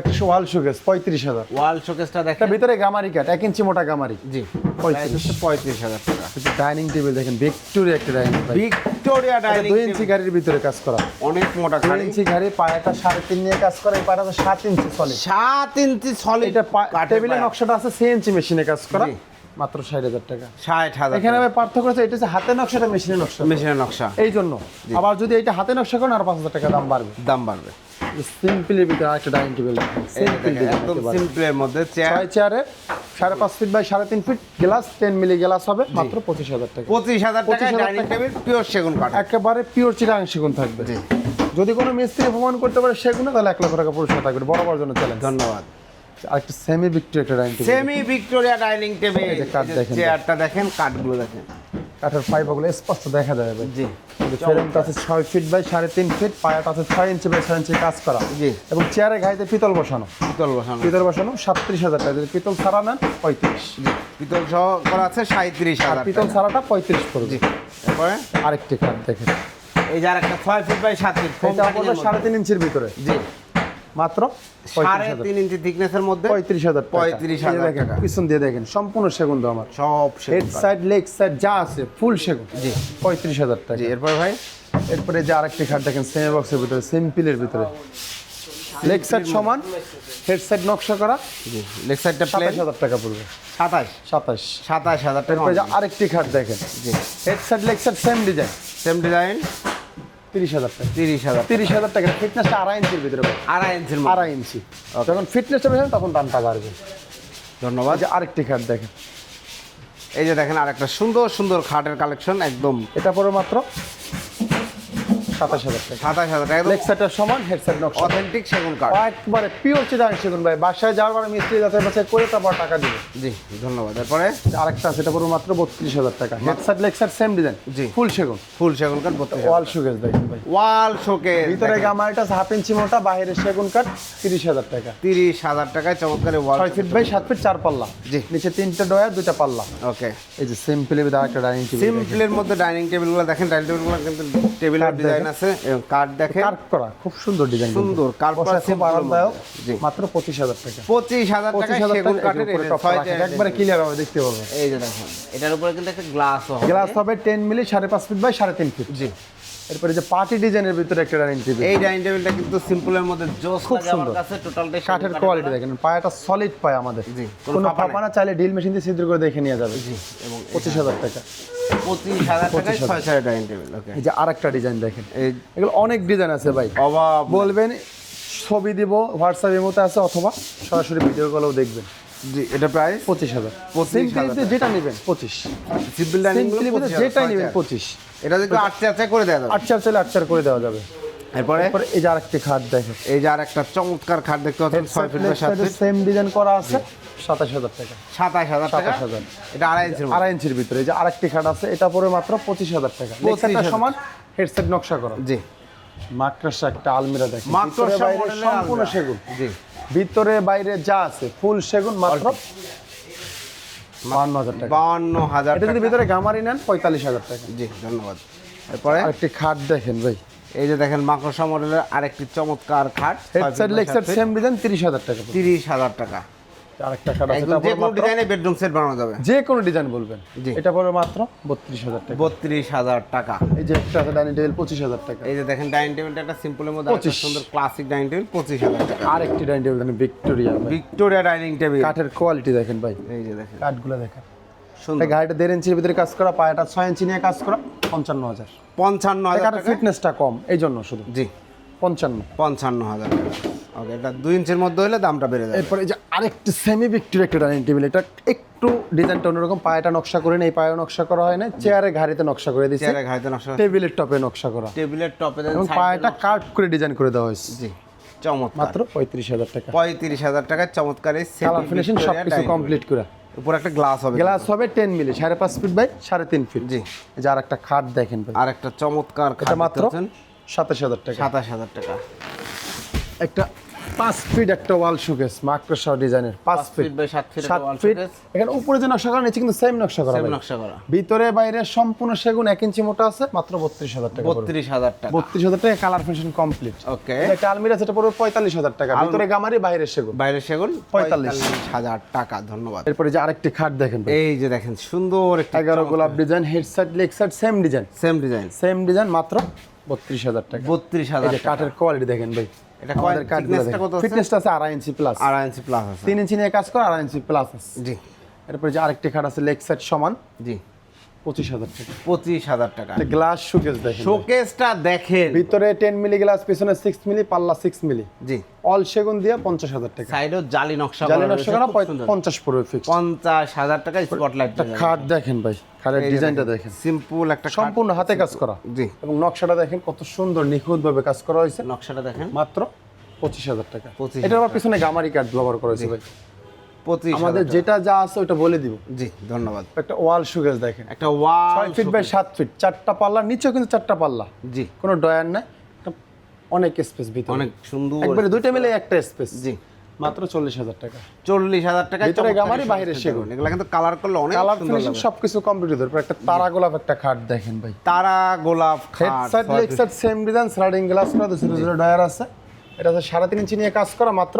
[SPEAKER 1] একটা ওয়াল সুগেস পঁয়ত্রিশ হাজার।
[SPEAKER 2] ওয়াল শোকেসটা দেখেন।
[SPEAKER 1] ভিতরে গামারি কাঠ এক ইঞ্চি মোটা গামারি।
[SPEAKER 2] জি।
[SPEAKER 1] পঁয়ত্রিশ।
[SPEAKER 2] পঁয়ত্রিশ হাজার টাকা।
[SPEAKER 1] ডাইনিং টেবিল দেখেন ভিক্টোরিয়া একটা ডাইনিং
[SPEAKER 2] ভিক্টোরিয়া ডাইনিং
[SPEAKER 1] দুই ইঞ্চি গাড়ির ভিতরে কাজ করা।
[SPEAKER 2] অনেক মোটা
[SPEAKER 1] দুই ইঞ্চি গাড়ি পায়াটা সাড়ে তিন নিয়ে কাজ করা এই পায়াটা সাত ইঞ্চি সলিড
[SPEAKER 2] সাত ইঞ্চি সলিড
[SPEAKER 1] এটা টেবিলের নকশাটা আছে সি ইঞ্চি মেশিনে কাজ করা মাত্র ষাট হাজার টাকা।
[SPEAKER 2] ষাট হাজার
[SPEAKER 1] এখানে আবার পার্থক্য আছে এটা হচ্ছে হাতে নকশাটা মেশিনের নকশা।
[SPEAKER 2] মেশিনের নকশা।
[SPEAKER 1] এই জন্য। আবার যদি এটা হাতে নকশা করেন আর পাঁচ হাজার টাকা দাম বাড়বে।
[SPEAKER 2] দাম বাড়বে।
[SPEAKER 1] সিম্পলের ভিতরে আরেকটা ডাইনিং টেবিল
[SPEAKER 2] একদম সিম্পলের মধ্যে চেয়ার
[SPEAKER 1] চেয়ারে সাড়ে পাঁচ ফিট বাই সাড়ে তিন feet glass ten milli glass হবে। মাত্র পঁচিশ হাজার টাকা।
[SPEAKER 2] পঁচিশ হাজার টাকা
[SPEAKER 1] 25,000
[SPEAKER 2] ডাইনিং। টেবিল পিওর সেগুন কাঠ
[SPEAKER 1] একেবারে পিওর চিরাং সেগুন থাকবে। যদি কোনো মিস্ত্রি প্রমাণ করতে পারে সেগুলো তাহলে এক লক্ষ টাকা পুরস্কার থাকবে। বড় বড় জন্য চ্যালেঞ্জ
[SPEAKER 2] ধন্যবাদ।
[SPEAKER 1] আরেকটা সেমি একটা dining table
[SPEAKER 2] semi Victoria dining table. চেয়ারটা দেখেন। কাঠগুলো দেখেন।
[SPEAKER 1] কাঠের ফাইবারগুলো স্পষ্ট দেখা যাবে।
[SPEAKER 2] জি।
[SPEAKER 1] ফ্রেমটা আছে ছয় ফিট বাই সাড়ে তিন ফিট পায়াটা আছে ছয় ইঞ্চি বাই ছয় ইঞ্চি কাজ করা।
[SPEAKER 2] জি।
[SPEAKER 1] এবং চেয়ারে ঘাইতে পিতল বসানো।
[SPEAKER 2] পিতল বসানো।
[SPEAKER 1] পিতল বসানো সাতত্রিশ হাজার টাকা। যদি পিতল ছাড়া নেন পঁয়ত্রিশ।
[SPEAKER 2] পিতল সহ করা আছে সাঁত্রিশ
[SPEAKER 1] আর
[SPEAKER 2] হাজার
[SPEAKER 1] পিতল ছাড়াটা পঁয়ত্রিশ পড়বে
[SPEAKER 2] জি। এরপরে?
[SPEAKER 1] আরেকটি কাঠ দেখেন।
[SPEAKER 2] এই যে আরেকটা ছয় ফিট বাই সাত ফিট
[SPEAKER 1] সাড়ে তিন ইঞ্চির ভিতরে।
[SPEAKER 2] জি।
[SPEAKER 1] মাত্র
[SPEAKER 2] সাড়ে তিন ইঞ্চি থিকনেসের মধ্যে
[SPEAKER 1] পঁয়ত্রিশ হাজার টাকা।
[SPEAKER 2] 35,000
[SPEAKER 1] এই যে দেখেন,
[SPEAKER 2] টাকা।
[SPEAKER 1] পিছন দিয়ে দেখেন সম্পূর্ণ সেগুন দাম আমার।
[SPEAKER 2] সব
[SPEAKER 1] হেড সাইড লেগ সাইড যা আছে ফুল সেগুন।
[SPEAKER 2] জি।
[SPEAKER 1] পঁয়ত্রিশ হাজার টাকা।
[SPEAKER 2] জি এরপরে ভাই?
[SPEAKER 1] এরপরে যে আরেকটি খাট দেখেন সেমি বক্সের ভিতরে সিম্পলের ভিতরে। লেগ সাইড সমান হেড সাইড নকশা করা।
[SPEAKER 2] জি লেগ সাইডটা
[SPEAKER 1] সাতাশ হাজার টাকা পড়বে।
[SPEAKER 2] সাতাশ।
[SPEAKER 1] সাতাশ।
[SPEAKER 2] সাতাশ হাজার টাকা
[SPEAKER 1] আরেকটি খাট দেখেন।
[SPEAKER 2] জি।
[SPEAKER 1] Head side leg side same design
[SPEAKER 2] same design
[SPEAKER 1] তিরিশ হাজার টাকা।
[SPEAKER 2] তিরিশ হাজার
[SPEAKER 1] তিরিশ হাজার টাকা ফিটনেসটা আড়াই ইঞ্চির ভিতরে
[SPEAKER 2] আড়াই ইঞ্চির।
[SPEAKER 1] আড়াই ইঞ্চি। যখন ফিটনেসটা বেশি তখন দামটা বাড়বে।
[SPEAKER 2] ধন্যবাদ।
[SPEAKER 1] যে আরেকটি খাট দেখেন।
[SPEAKER 2] এই যে দেখেন আরেকটা সুন্দর সুন্দর খাটের কালেকশন একদম।
[SPEAKER 1] এটা পরে মাত্র সাতাশ হাজার টাকা।
[SPEAKER 2] সাতাশ হাজার টাকা
[SPEAKER 1] লেগ সমান হেড নকশা।
[SPEAKER 2] অথেন্টিক সেগুন কাঠ
[SPEAKER 1] একবারে পিওর চিটাং সেগুন ভাই। বাসায় যাওয়ার পরে মিস্ত্রি যাচাই বাছাই করে তারপর টাকা দিবে।
[SPEAKER 2] জি ধন্যবাদ। এরপরে?
[SPEAKER 1] আরেকটা সেটা পুরো মাত্র বত্রিশ হাজার টাকা। হেড সাইড সেম ডিজাইন
[SPEAKER 2] জি।
[SPEAKER 1] ফুল সেগুন।
[SPEAKER 2] ফুল সেগুন কাঠ বত্রিশ
[SPEAKER 1] ওয়াল সুগেজ দেখেন ভাই।
[SPEAKER 2] ওয়াল শোকে
[SPEAKER 1] ভিতরে গামারিটা হাফ ইঞ্চি মোটা বাইরের সেগুন কাঠ তিরিশ হাজার টাকা।
[SPEAKER 2] তিরিশ হাজার টাকায় চমৎকার ওয়াল
[SPEAKER 1] ছয় ফিট বাই সাত ফিট চার পাল্লা।
[SPEAKER 2] জি।
[SPEAKER 1] নিচে তিনটে দুইটা পাল্লা।
[SPEAKER 2] ওকে
[SPEAKER 1] এই যে আরেকটা ডাইনিং টেবিল
[SPEAKER 2] সিম্পলের মধ্যে ডাইনিং টেবিলগুলো দেখেন ডাইনিং টেবিলগুলো কিন্তু টেবিলের ডিজাইন। আছে এবং কাঠ দেখেন।
[SPEAKER 1] কার্ভ করা খুব সুন্দর ডিজাইন
[SPEAKER 2] সুন্দর, কার্ভ করা
[SPEAKER 1] খুব আরামদায়ক মাত্র পঁচিশ হাজার টাকা।
[SPEAKER 2] পঁচিশ হাজার টাকা
[SPEAKER 1] পঁচিশ হাজার
[SPEAKER 2] সেগুন কাঠের এটা
[SPEAKER 1] একবারে ক্লিয়ার হবে দেখতে পাবেন।
[SPEAKER 2] এই যে দেখুন এটার উপরে কিন্তু একটা গ্লাস হবে।
[SPEAKER 1] গ্লাস হবে টেন মিলি সাড়ে পাঁচ ফিট বাই সাড়ে তিন ফিট
[SPEAKER 2] জি।
[SPEAKER 1] এরপরে যে পার্টি ডিজাইনের ভিতরে একটা ডাইনিং টেবিল
[SPEAKER 2] এই ডাইনিং টেবিলটা কিন্তু সিম্পলের মধ্যে জোস
[SPEAKER 1] খুব সুন্দর।
[SPEAKER 2] কাছে টোটালটাই
[SPEAKER 1] কাঠের কোয়ালিটি দেখেন পায়াটা সলিড পায় আমাদের।
[SPEAKER 2] জি, কোনো ফাঁপা
[SPEAKER 1] না চাইলে ডিল মেশিন দিয়ে ছিদ্র করে দেখে নিয়ে যাবে।
[SPEAKER 2] জি এবং
[SPEAKER 1] পঁচিশ হাজার টাকা। এই যে আরেকটা ডিজাইন দেখেন। এগুলো অনেক ডিজাইন আছে ভাই। বলবেন ছবি দিব হোয়াটসঅ্যাপ এর মতো আছে অথবা সরাসরি ভিডিও কলেও দেখবেন।
[SPEAKER 2] জি এটা প্রাইস
[SPEAKER 1] পঁচিশ হাজার।
[SPEAKER 2] 25,000
[SPEAKER 1] সিম্পলিতে যেটা নেবেন পঁচিশ।
[SPEAKER 2] সিম্পল ডাইনিং
[SPEAKER 1] সিম্পলিতে যেটাই নেবেন পঁচিশ।
[SPEAKER 2] এটা যদি আটচে আটচে করে দেওয়া যাবে।
[SPEAKER 1] আট চার চাইলে করে দেওয়া যাবে।
[SPEAKER 2] এরপরে?
[SPEAKER 1] এই যে আরেকটি খাট দেখেন।
[SPEAKER 2] এই যে আর একটা চমৎকার খাট দেখতে পাচ্ছেন ছয় ফিট বাই সাত ফিট।
[SPEAKER 1] সেম ডিজাইন করা আছে সাতাশ হাজার টাকা।
[SPEAKER 2] সাতাশ হাজার টাকা?
[SPEAKER 1] 27,000
[SPEAKER 2] এটা আড়াই ইঞ্চির
[SPEAKER 1] আড়াই ইঞ্চির ভিতরে এই যে আরেকটি খাট আছে এটা পরে মাত্র পঁচিশ হাজার টাকা।
[SPEAKER 2] 25,000
[SPEAKER 1] সমান হেডসেট নকশা করা।
[SPEAKER 2] জি।
[SPEAKER 1] মাকড়সা একটা আলমিরা দেখেন।
[SPEAKER 2] মাকড়সা
[SPEAKER 1] সম্পূর্ণ সেগুন।
[SPEAKER 2] জি।
[SPEAKER 1] ভিতরে বাইরে যা আছে ফুল সেগুন মাত্র বাউন্ন হাজার টাকা।
[SPEAKER 2] বাউন্ন হাজার
[SPEAKER 1] এটা যদি ভিতরে গামারি নেন পঁয়তাল্লিশ হাজার টাকা।
[SPEAKER 2] জি ধন্যবাদ। এরপরে?
[SPEAKER 1] একটি খাট দেখেন ভাই।
[SPEAKER 2] এই যে দেখেন মাকড়সা মডেলের আরেকটি চমৎকার খাট।
[SPEAKER 1] Side leg side same design তিরিশ হাজার টাকা।
[SPEAKER 2] তিরিশ হাজার টাকা।
[SPEAKER 1] আরেকটা খাট আছে
[SPEAKER 2] যে কোনো ডিজাইনে বেডরুম সেট বানানো যাবে।
[SPEAKER 1] যে কোনো ডিজাইন বলবেন।
[SPEAKER 2] জি।
[SPEAKER 1] এটা পড়বে মাত্র বত্রিশ হাজার টাকা।
[SPEAKER 2] বত্রিশ হাজার টাকা।
[SPEAKER 1] এই যে একটা আছে ডাইনিং টেবিল পঁচিশ হাজার টাকা।
[SPEAKER 2] এই যে দেখেন ডাইনিং টেবিলটা একটা সিম্পলের মধ্যে
[SPEAKER 1] 25
[SPEAKER 2] সুন্দর ক্লাসিক ডাইনিং টেবিল পঁচিশ হাজার টাকা।
[SPEAKER 1] আরেকটি ডাইনিং টেবিল দেখেন ভিক্টোরিয়া
[SPEAKER 2] ভিক্টোরিয়া ডাইনিং টেবিল
[SPEAKER 1] কাঠের কোয়ালিটি দেখেন ভাই।
[SPEAKER 2] এই যে দেখেন।
[SPEAKER 1] কাঠগুলো দেখেন।
[SPEAKER 2] সুন্দর।
[SPEAKER 1] গাড়িটা দেড় ইঞ্চির ভিতরে কাজ করা পায়াটা ছয় ইঞ্চি নিয়ে কাজ করা পঞ্চান্ন হাজার।
[SPEAKER 2] পঞ্চান্ন হাজার
[SPEAKER 1] ফিটনেসটা কম এই জন্য শুধু।
[SPEAKER 2] জি।
[SPEAKER 1] পঞ্চান্ন।
[SPEAKER 2] পঞ্চান্ন হাজার। ওকে এটা দুই ইঞ্চির মধ্যে হলে দামটা বেড়ে যাবে।
[SPEAKER 1] এরপরে যে আরেকটি সেমি ভিক্টোরিয়া একটা ডাইনিং টেবিল এটা একটু ডিজাইনটা অন্যরকম পায়াটা নকশা করে নেই পায়ে নকশা করা হয় না চেয়ারে ঘাড়িতে নকশা করে দিচ্ছে
[SPEAKER 2] চেয়ারে ঘাড়িতে নকশা
[SPEAKER 1] টেবিলের টপে নকশা করা।
[SPEAKER 2] টেবিলের টপে
[SPEAKER 1] এবং পায়াটা কাট করে ডিজাইন করে দেওয়া হয়েছে।
[SPEAKER 2] জি চমৎকার।
[SPEAKER 1] মাত্র পঁয়ত্রিশ হাজার টাকা।
[SPEAKER 2] পঁয়ত্রিশ হাজার টাকায় চমৎকার এই
[SPEAKER 1] কালার ফিনিশিং সব কিছু কমপ্লিট করে।
[SPEAKER 2] উপর একটা গ্লাস হবে।
[SPEAKER 1] গ্লাস হবে টেন মিলি সাড়ে পাঁচ ফিট বাই সাড়ে তিন ফিট
[SPEAKER 2] জি।
[SPEAKER 1] যে আর একটা খাট দেখেন
[SPEAKER 2] আর একটা চমৎকার
[SPEAKER 1] এটা মাত্র সাতাশ হাজার টাকা।
[SPEAKER 2] সাতাশ হাজার টাকা।
[SPEAKER 1] একটা পাঁচ ফিট একটা ওয়াল শোকেস মাকড়সা ডিজাইনের পাঁচ ফিট
[SPEAKER 2] by সাত একটা
[SPEAKER 1] সাত ফিট। এখানে উপরে যে নকশা করা নিচে কিন্তু সেম নকশা করা
[SPEAKER 2] নকশা করা।
[SPEAKER 1] ভিতরে বাইরে সম্পূর্ণ সেগুন এক ইঞ্চি মোটা আছে মাত্র বত্রিশ হাজার টাকা
[SPEAKER 2] বত্রিশ হাজার টাকা।
[SPEAKER 1] বত্রিশ হাজার টাকা কালার ফিনিশিং কমপ্লিট
[SPEAKER 2] ওকে
[SPEAKER 1] একটা আলমিরা সেটা পড়বে পঁয়তাল্লিশ হাজার টাকা। ভিতরে গামারি বাইরে সেগুন।
[SPEAKER 2] বাইরে সেগুন পঁয়তাল্লিশ। হাজার টাকা ধন্যবাদ।
[SPEAKER 1] এরপরে যে আরেকটি খাট দেখেন
[SPEAKER 2] এই যে দেখেন সুন্দর একটা
[SPEAKER 1] এগারো গোলাপ design head side leg side same design
[SPEAKER 2] same design
[SPEAKER 1] same design মাত্র বত্রিশ হাজার টাকা।
[SPEAKER 2] বত্রিশ হাজার
[SPEAKER 1] কাঠের কোয়ালিটি দেখেন ভাই।
[SPEAKER 2] এটা
[SPEAKER 1] আমাদের
[SPEAKER 2] কয়-
[SPEAKER 1] কাঠগুলো
[SPEAKER 2] কত আছে?
[SPEAKER 1] ফিটনেসটা আছে আড়াই ইঞ্চি প্লাস
[SPEAKER 2] আড়াই ইঞ্চি প্লাস আছে।
[SPEAKER 1] তিন ইঞ্চি নিয়ে কাজ করে আড়াই ইঞ্চি প্লাস আছে
[SPEAKER 2] জি।
[SPEAKER 1] এরপরে যে আরেকটি খাট আছে লেগ সেট সমান।
[SPEAKER 2] জি।
[SPEAKER 1] পঁচিশ হাজার টাকা।
[SPEAKER 2] পঁচিশ হাজার টাকা।
[SPEAKER 1] গ্লাস শুকেস দেখেন। ভাই।
[SPEAKER 2] শোকেসটা দেখেন।
[SPEAKER 1] ভিতরে টেন মিলি গ্লাস পিছনে সিক্স মিলি পাল্লা সিক্স মিলি
[SPEAKER 2] জি।
[SPEAKER 1] অল সেগুন দিয়ে পঞ্চাশ হাজার টাকা।
[SPEAKER 2] সাইডও জালি নকশা
[SPEAKER 1] জালি নকশা করা। পঞ্চাশ পড়বে ফিক্স
[SPEAKER 2] পঞ্চাশ হাজার টাকা স্পটলাইট
[SPEAKER 1] খাট দেখেন ভাই খাটের ডিজাইনটা দেখেন
[SPEAKER 2] সিম্পল একটা
[SPEAKER 1] সম্পূর্ণ হাতে কাজ করা।
[SPEAKER 2] জি।
[SPEAKER 1] এবং নকশাটা দেখেন কত সুন্দর নিখুঁত ভাবে কাজ করা হয়েছে।
[SPEAKER 2] নকশাটা দেখেন।
[SPEAKER 1] মাত্র পঁচিশ হাজার টাকা।
[SPEAKER 2] 25,000
[SPEAKER 1] এটা আবার পিছনে গামারি কাঠ ব্যবহার করা হয়েছে ভাই।
[SPEAKER 2] পঁচিশ
[SPEAKER 1] আমাদের যেটা যা আছে ওটা বলে দিব।
[SPEAKER 2] জি ধন্যবাদ।
[SPEAKER 1] একটা ওয়াল সুগেজ দেখেন।
[SPEAKER 2] একটা ওয়াল
[SPEAKER 1] ছয় ফিট বাই সাত ফিট চারটা পাল্লা নিচেও কিন্তু চারটা পাল্লা।
[SPEAKER 2] জি।
[SPEAKER 1] কোনো ডয়ার নাই অনেক স্পেস ভিতরে।
[SPEAKER 2] অনেক সুন্দর
[SPEAKER 1] একবারে দুইটা মিলে একটা স্পেস
[SPEAKER 2] জি।
[SPEAKER 1] মাত্র চল্লিশ হাজার টাকা।
[SPEAKER 2] চল্লিশ হাজার টাকা
[SPEAKER 1] ভিতরে গামারি, বাইরে সেগুন।
[SPEAKER 2] এগুলো কিন্তু কালার করলে অনেক
[SPEAKER 1] কালার ফিনিশিং। সবকিছু কমপ্লিট একটা তারা গোলাপ একটা খাট দেখেন ভাই।
[SPEAKER 2] তারা গোলাপ খাট
[SPEAKER 1] side leg side same design sliding glass করা দুশো ডয়ার আছে। এটা সাড়ে তিন ইঞ্চি নিয়ে কাজ করা মাত্র।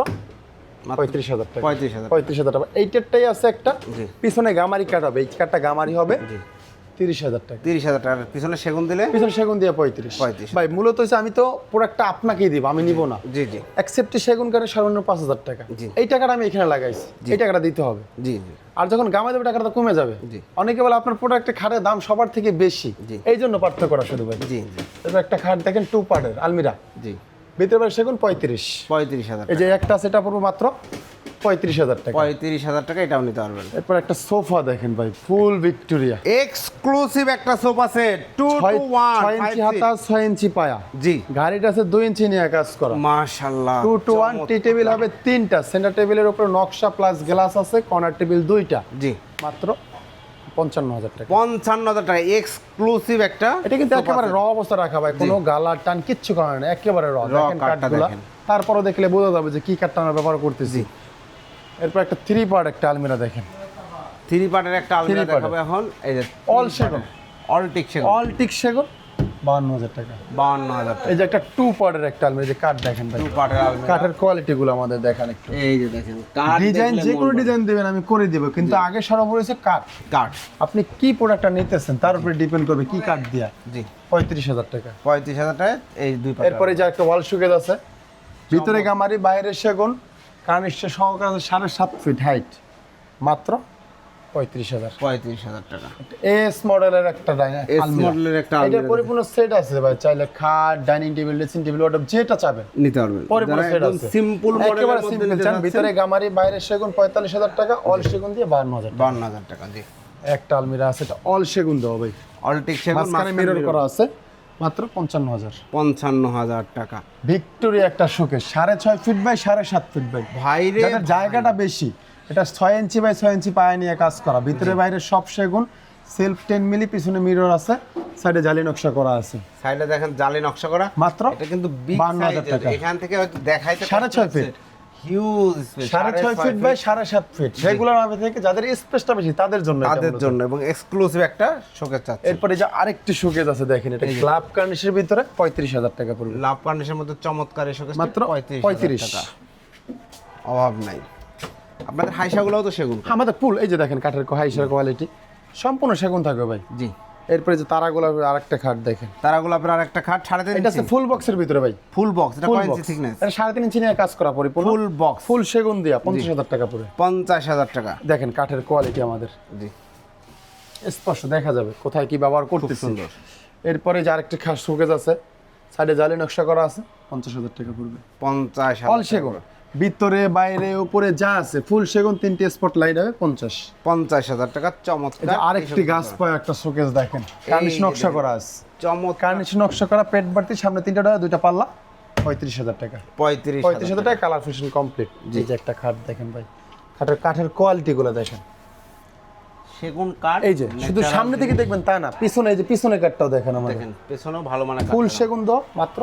[SPEAKER 1] পঁয়ত্রিশ হাজার টাকা।
[SPEAKER 2] পঁয়ত্রিশ হাজার
[SPEAKER 1] পঁয়ত্রিশ হাজার টাকা। এইটারটাই আছে একটা। পিছনে গামারি কাট হবে। এই কাঠটা গামারি হবে তিরিশ হাজার টাকা।
[SPEAKER 2] তিরিশ হাজার টাকার পিছনে সেগুন দিলে?
[SPEAKER 1] পিছনে সেগুন দিয়ে পঁয়ত্রিশ।
[SPEAKER 2] 35
[SPEAKER 1] ভাই মূলত হচ্ছে আমি তো প্রোডাক্টটা আপনাকেই দিব আমি নিব না।
[SPEAKER 2] জি জি।
[SPEAKER 1] অ্যাকসেপ্টে সেগুন কাঠের সর্বনিম্ন পাঁচ হাজার টাকা।
[SPEAKER 2] জি।
[SPEAKER 1] এই টাকাটা আমি এখানে লাগাইছি। এই টাকাটা দিতে হবে।
[SPEAKER 2] জি জি।
[SPEAKER 1] আর যখন গামা দেবে টাকাটা কমে যাবে।
[SPEAKER 2] জি।
[SPEAKER 1] অনেকে বলে আপনার প্রোডাক্টের খাটের দাম সবার থেকে বেশি।
[SPEAKER 2] জি।
[SPEAKER 1] এই জন্য পার্থক্য করা ভাই।
[SPEAKER 2] জি জি।
[SPEAKER 1] একটা খাট দেখেন টু পার্টের আলমিরা।
[SPEAKER 2] জি।
[SPEAKER 1] ভিতরে সেগুন পঁয়ত্রিশ।
[SPEAKER 2] পঁয়ত্রিশ হাজার
[SPEAKER 1] এই যে একটা সেটা পড়ব মাত্র পঁয়ত্রিশ হাজার টাকা।
[SPEAKER 2] পঁয়ত্রিশ হাজার টাকা এটাও নিতে পারবেন।
[SPEAKER 1] এরপর একটা সোফা দেখেন ভাই ফুল ভিক্টোরিয়া।
[SPEAKER 2] এক্সক্লুসিভ একটা sofa set two two one
[SPEAKER 1] ছয় ইঞ্চি হাতা ছয় ইঞ্চি পায়া।
[SPEAKER 2] জি।
[SPEAKER 1] গাড়িটা আছে দুই ইঞ্চি নিয়ে কাজ করা।
[SPEAKER 2] মাশাআল্লাহ
[SPEAKER 1] two two one tea table হবে তিনটা। সেন্টার টেবিলের উপরে নকশা প্লাস গ্লাস আছে কর্নার টেবিল দুইটা।
[SPEAKER 2] জি।
[SPEAKER 1] মাত্র পঞ্চান্ন হাজার টাকা।
[SPEAKER 2] পঞ্চান্ন হাজার টাকা এক্সক্লুসিভ একটা
[SPEAKER 1] এটা কিন্তু একেবারে র অবস্থা রাখা ভাই কোনো গালার টান কিচ্ছু করার নেই একেবারে র
[SPEAKER 2] কাঠটা
[SPEAKER 1] তারপরে দেখলে বোঝা যাবে যে কি কাঠটা আমরা ব্যবহার করতেছি। এরপর একটা থ্রি পার্ট একটা আলমিরা দেখেন।
[SPEAKER 2] থ্রি পার্টের একটা আলমিরা দেখাবো এখন। এই যে
[SPEAKER 1] অল সেগুন।
[SPEAKER 2] অল টিক সেগুন।
[SPEAKER 1] অল টিক সেগুন। বাহান্ন হাজার টাকা।
[SPEAKER 2] বাউন্ন হাজার টাকা।
[SPEAKER 1] এই যে একটা টু পার্টের একটা আলমারি যে কাঠ দেখেন ভাই।
[SPEAKER 2] টু পার্টের আলমিরা।
[SPEAKER 1] কাঠের কোয়ালিটি গুলো আমাদের দেখান একটু।
[SPEAKER 2] এই যে দেখেন
[SPEAKER 1] ডিজাইন যে কোনো ডিজাইন দেবেন আমি করে দিব কিন্তু আগে সর্বোপরি হচ্ছে কাঠ।
[SPEAKER 2] কাঠ।
[SPEAKER 1] আপনি কি প্রোডাক্টটা নিতেছেন তার উপরে ডিপেন্ড করবে কি কাঠ দিয়া।
[SPEAKER 2] জি।
[SPEAKER 1] পঁয়ত্রিশ হাজার টাকা।
[SPEAKER 2] পঁয়ত্রিশ হাজার টাকা এই দুই
[SPEAKER 1] এরপরে যে একটা ওয়াল সুকেজ আছে ভিতরে গামারি বাইরে সেগুন কানিষ্ঠ সহকারে সাড়ে সাত ফিট হাইট মাত্র পঁয়ত্রিশ হাজার।
[SPEAKER 2] পঁয়ত্রিশ হাজার টাকা।
[SPEAKER 1] এস মডেলের একটা ডাইনিং
[SPEAKER 2] এস মডেলের একটা
[SPEAKER 1] এটা পরিপূর্ণ সেট আছে ভাই চাইলে খাট ডাইনিং টেবিল ড্রেসিং টেবিল ওটা যেটা চাবেন।
[SPEAKER 2] নিতে পারবেন।
[SPEAKER 1] পরিপূর্ণ সেট আছে।
[SPEAKER 2] সিম্পল
[SPEAKER 1] একেবারে সিম্পল চান ভিতরে গামারি বাইরে সেগুন পঁয়তাল্লিশ হাজার টাকা অল সেগুন দিয়ে বান্ন হাজার
[SPEAKER 2] বান্ন হাজার টাকা জি।
[SPEAKER 1] একটা আলমিরা আছে এটা অল সেগুন দেওয়া ভাই।
[SPEAKER 2] অলটেক সেগুন
[SPEAKER 1] মাঝখানে মিরর করা আছে মাত্র পঞ্চান্ন হাজার।
[SPEAKER 2] পঞ্চান্ন হাজার টাকা।
[SPEAKER 1] ভিক্টোরিয়া একটা শোকেস সাড়ে ছয় ফিট বাই সাড়ে সাত ফিট বাই জায়গাটা বেশি এটা ছয় ইঞ্চি বাই ছয় ইঞ্চি পায়ে নিয়ে কাজ করা। ভিতরে বাইরে সব সেগুন সেলফ টেন মিলি পিছনে মিরর আছে সাইডে জালি নকশা করা আছে।
[SPEAKER 2] সাইডে দেখেন জালি নকশা করা।
[SPEAKER 1] মাত্র
[SPEAKER 2] এটা কিন্তু বিগ
[SPEAKER 1] 52,000 টাকা।
[SPEAKER 2] এখান থেকে হয়তো দেখাইতে
[SPEAKER 1] সাড়ে ছয় ফিট।
[SPEAKER 2] হিউজ
[SPEAKER 1] সাড়ে ছয় ফিট বাই সাড়ে সাত ফিট রেগুলার থেকে যাদের স্পেসটা বেশি তাদের জন্য
[SPEAKER 2] তাদের জন্য এবং এক্সক্লুসিভ একটা শোকেস
[SPEAKER 1] এরপরে যে আরেকটি শোকেজ আছে দেখেন এটা ক্লাব কার্নিশের ভিতরে পঁয়ত্রিশ হাজার টাকা পড়বে।
[SPEAKER 2] মধ্যে চমৎকার এই শোকেস
[SPEAKER 1] মাত্র
[SPEAKER 2] পঁয়ত্রিশ। টাকা। অভাব নাই। আপনাদের হাইসাগুলোও তো সেগুন।
[SPEAKER 1] আমাদের পুল এই যে দেখেন কাঠের হাইসার কোয়ালিটি সম্পূর্ণ সেগুন থাকবে ভাই।
[SPEAKER 2] জি।
[SPEAKER 1] এরপরে যে তারাগুলো আরেকটা খাট দেখেন।
[SPEAKER 2] তারাগুলো আপনার আরেকটা খাট সাড়ে তিন
[SPEAKER 1] এটা ফুল বক্সের ভিতরে ভাই।
[SPEAKER 2] ফুল বক্স এটা
[SPEAKER 1] ফুল
[SPEAKER 2] কয় ইঞ্চি থিকনেস
[SPEAKER 1] এটা সাড়ে তিন ইঞ্চি নিয়ে কাজ করা পরিপূর্ণ।
[SPEAKER 2] ফুল বক্স
[SPEAKER 1] ফুল সেগুন দিয়া পঞ্চাশ হাজার টাকা পড়ে
[SPEAKER 2] পঞ্চাশ হাজার টাকা।
[SPEAKER 1] দেখেন কাঠের কোয়ালিটি আমাদের।
[SPEAKER 2] জি।
[SPEAKER 1] স্পষ্ট দেখা যাবে কোথায় কি ব্যবহার করতে
[SPEAKER 2] সুন্দর।
[SPEAKER 1] এরপরে যে আরেকটি খাস শোকেজ আছে সাইডে জালি নকশা করা আছে পঞ্চাশ হাজার টাকা পড়বে
[SPEAKER 2] পঞ্চাশ
[SPEAKER 1] অল সেগুন। ভিতরে বাইরে উপরে যা আছে ফুল সেগুন তিনটে স্পট লাইট হবে পঞ্চাশ।
[SPEAKER 2] পঞ্চাশ হাজার টাকা চমৎকার।
[SPEAKER 1] আরেকটি গাছ পায় একটা শোকেজ দেখেন। কার্নিশ নকশা করা আছে।
[SPEAKER 2] চমৎকার।
[SPEAKER 1] কার্নিশ নকশা করা পেট বাড়তি সামনে তিনটা টাকা দুইটা পাল্লা পঁয়ত্রিশ হাজার টাকা।
[SPEAKER 2] পঁয়ত্রিশ
[SPEAKER 1] পঁয়ত্রিশ হাজার টাকা। কালার ফিশন কমপ্লিট জি। যে একটা খাট দেখেন ভাই। খাটের কাঠের কোয়ালিটি গুলো দেখেন।
[SPEAKER 2] সেগুন কাঠ
[SPEAKER 1] এই যে শুধু সামনে থেকে দেখবেন তা না পিছনে এই যে পিছনে কাঠটাও দেখেন আমাদের।
[SPEAKER 2] দেখেন পেছনেও ভালো মানে
[SPEAKER 1] ফুল সেগুন দাও মাত্র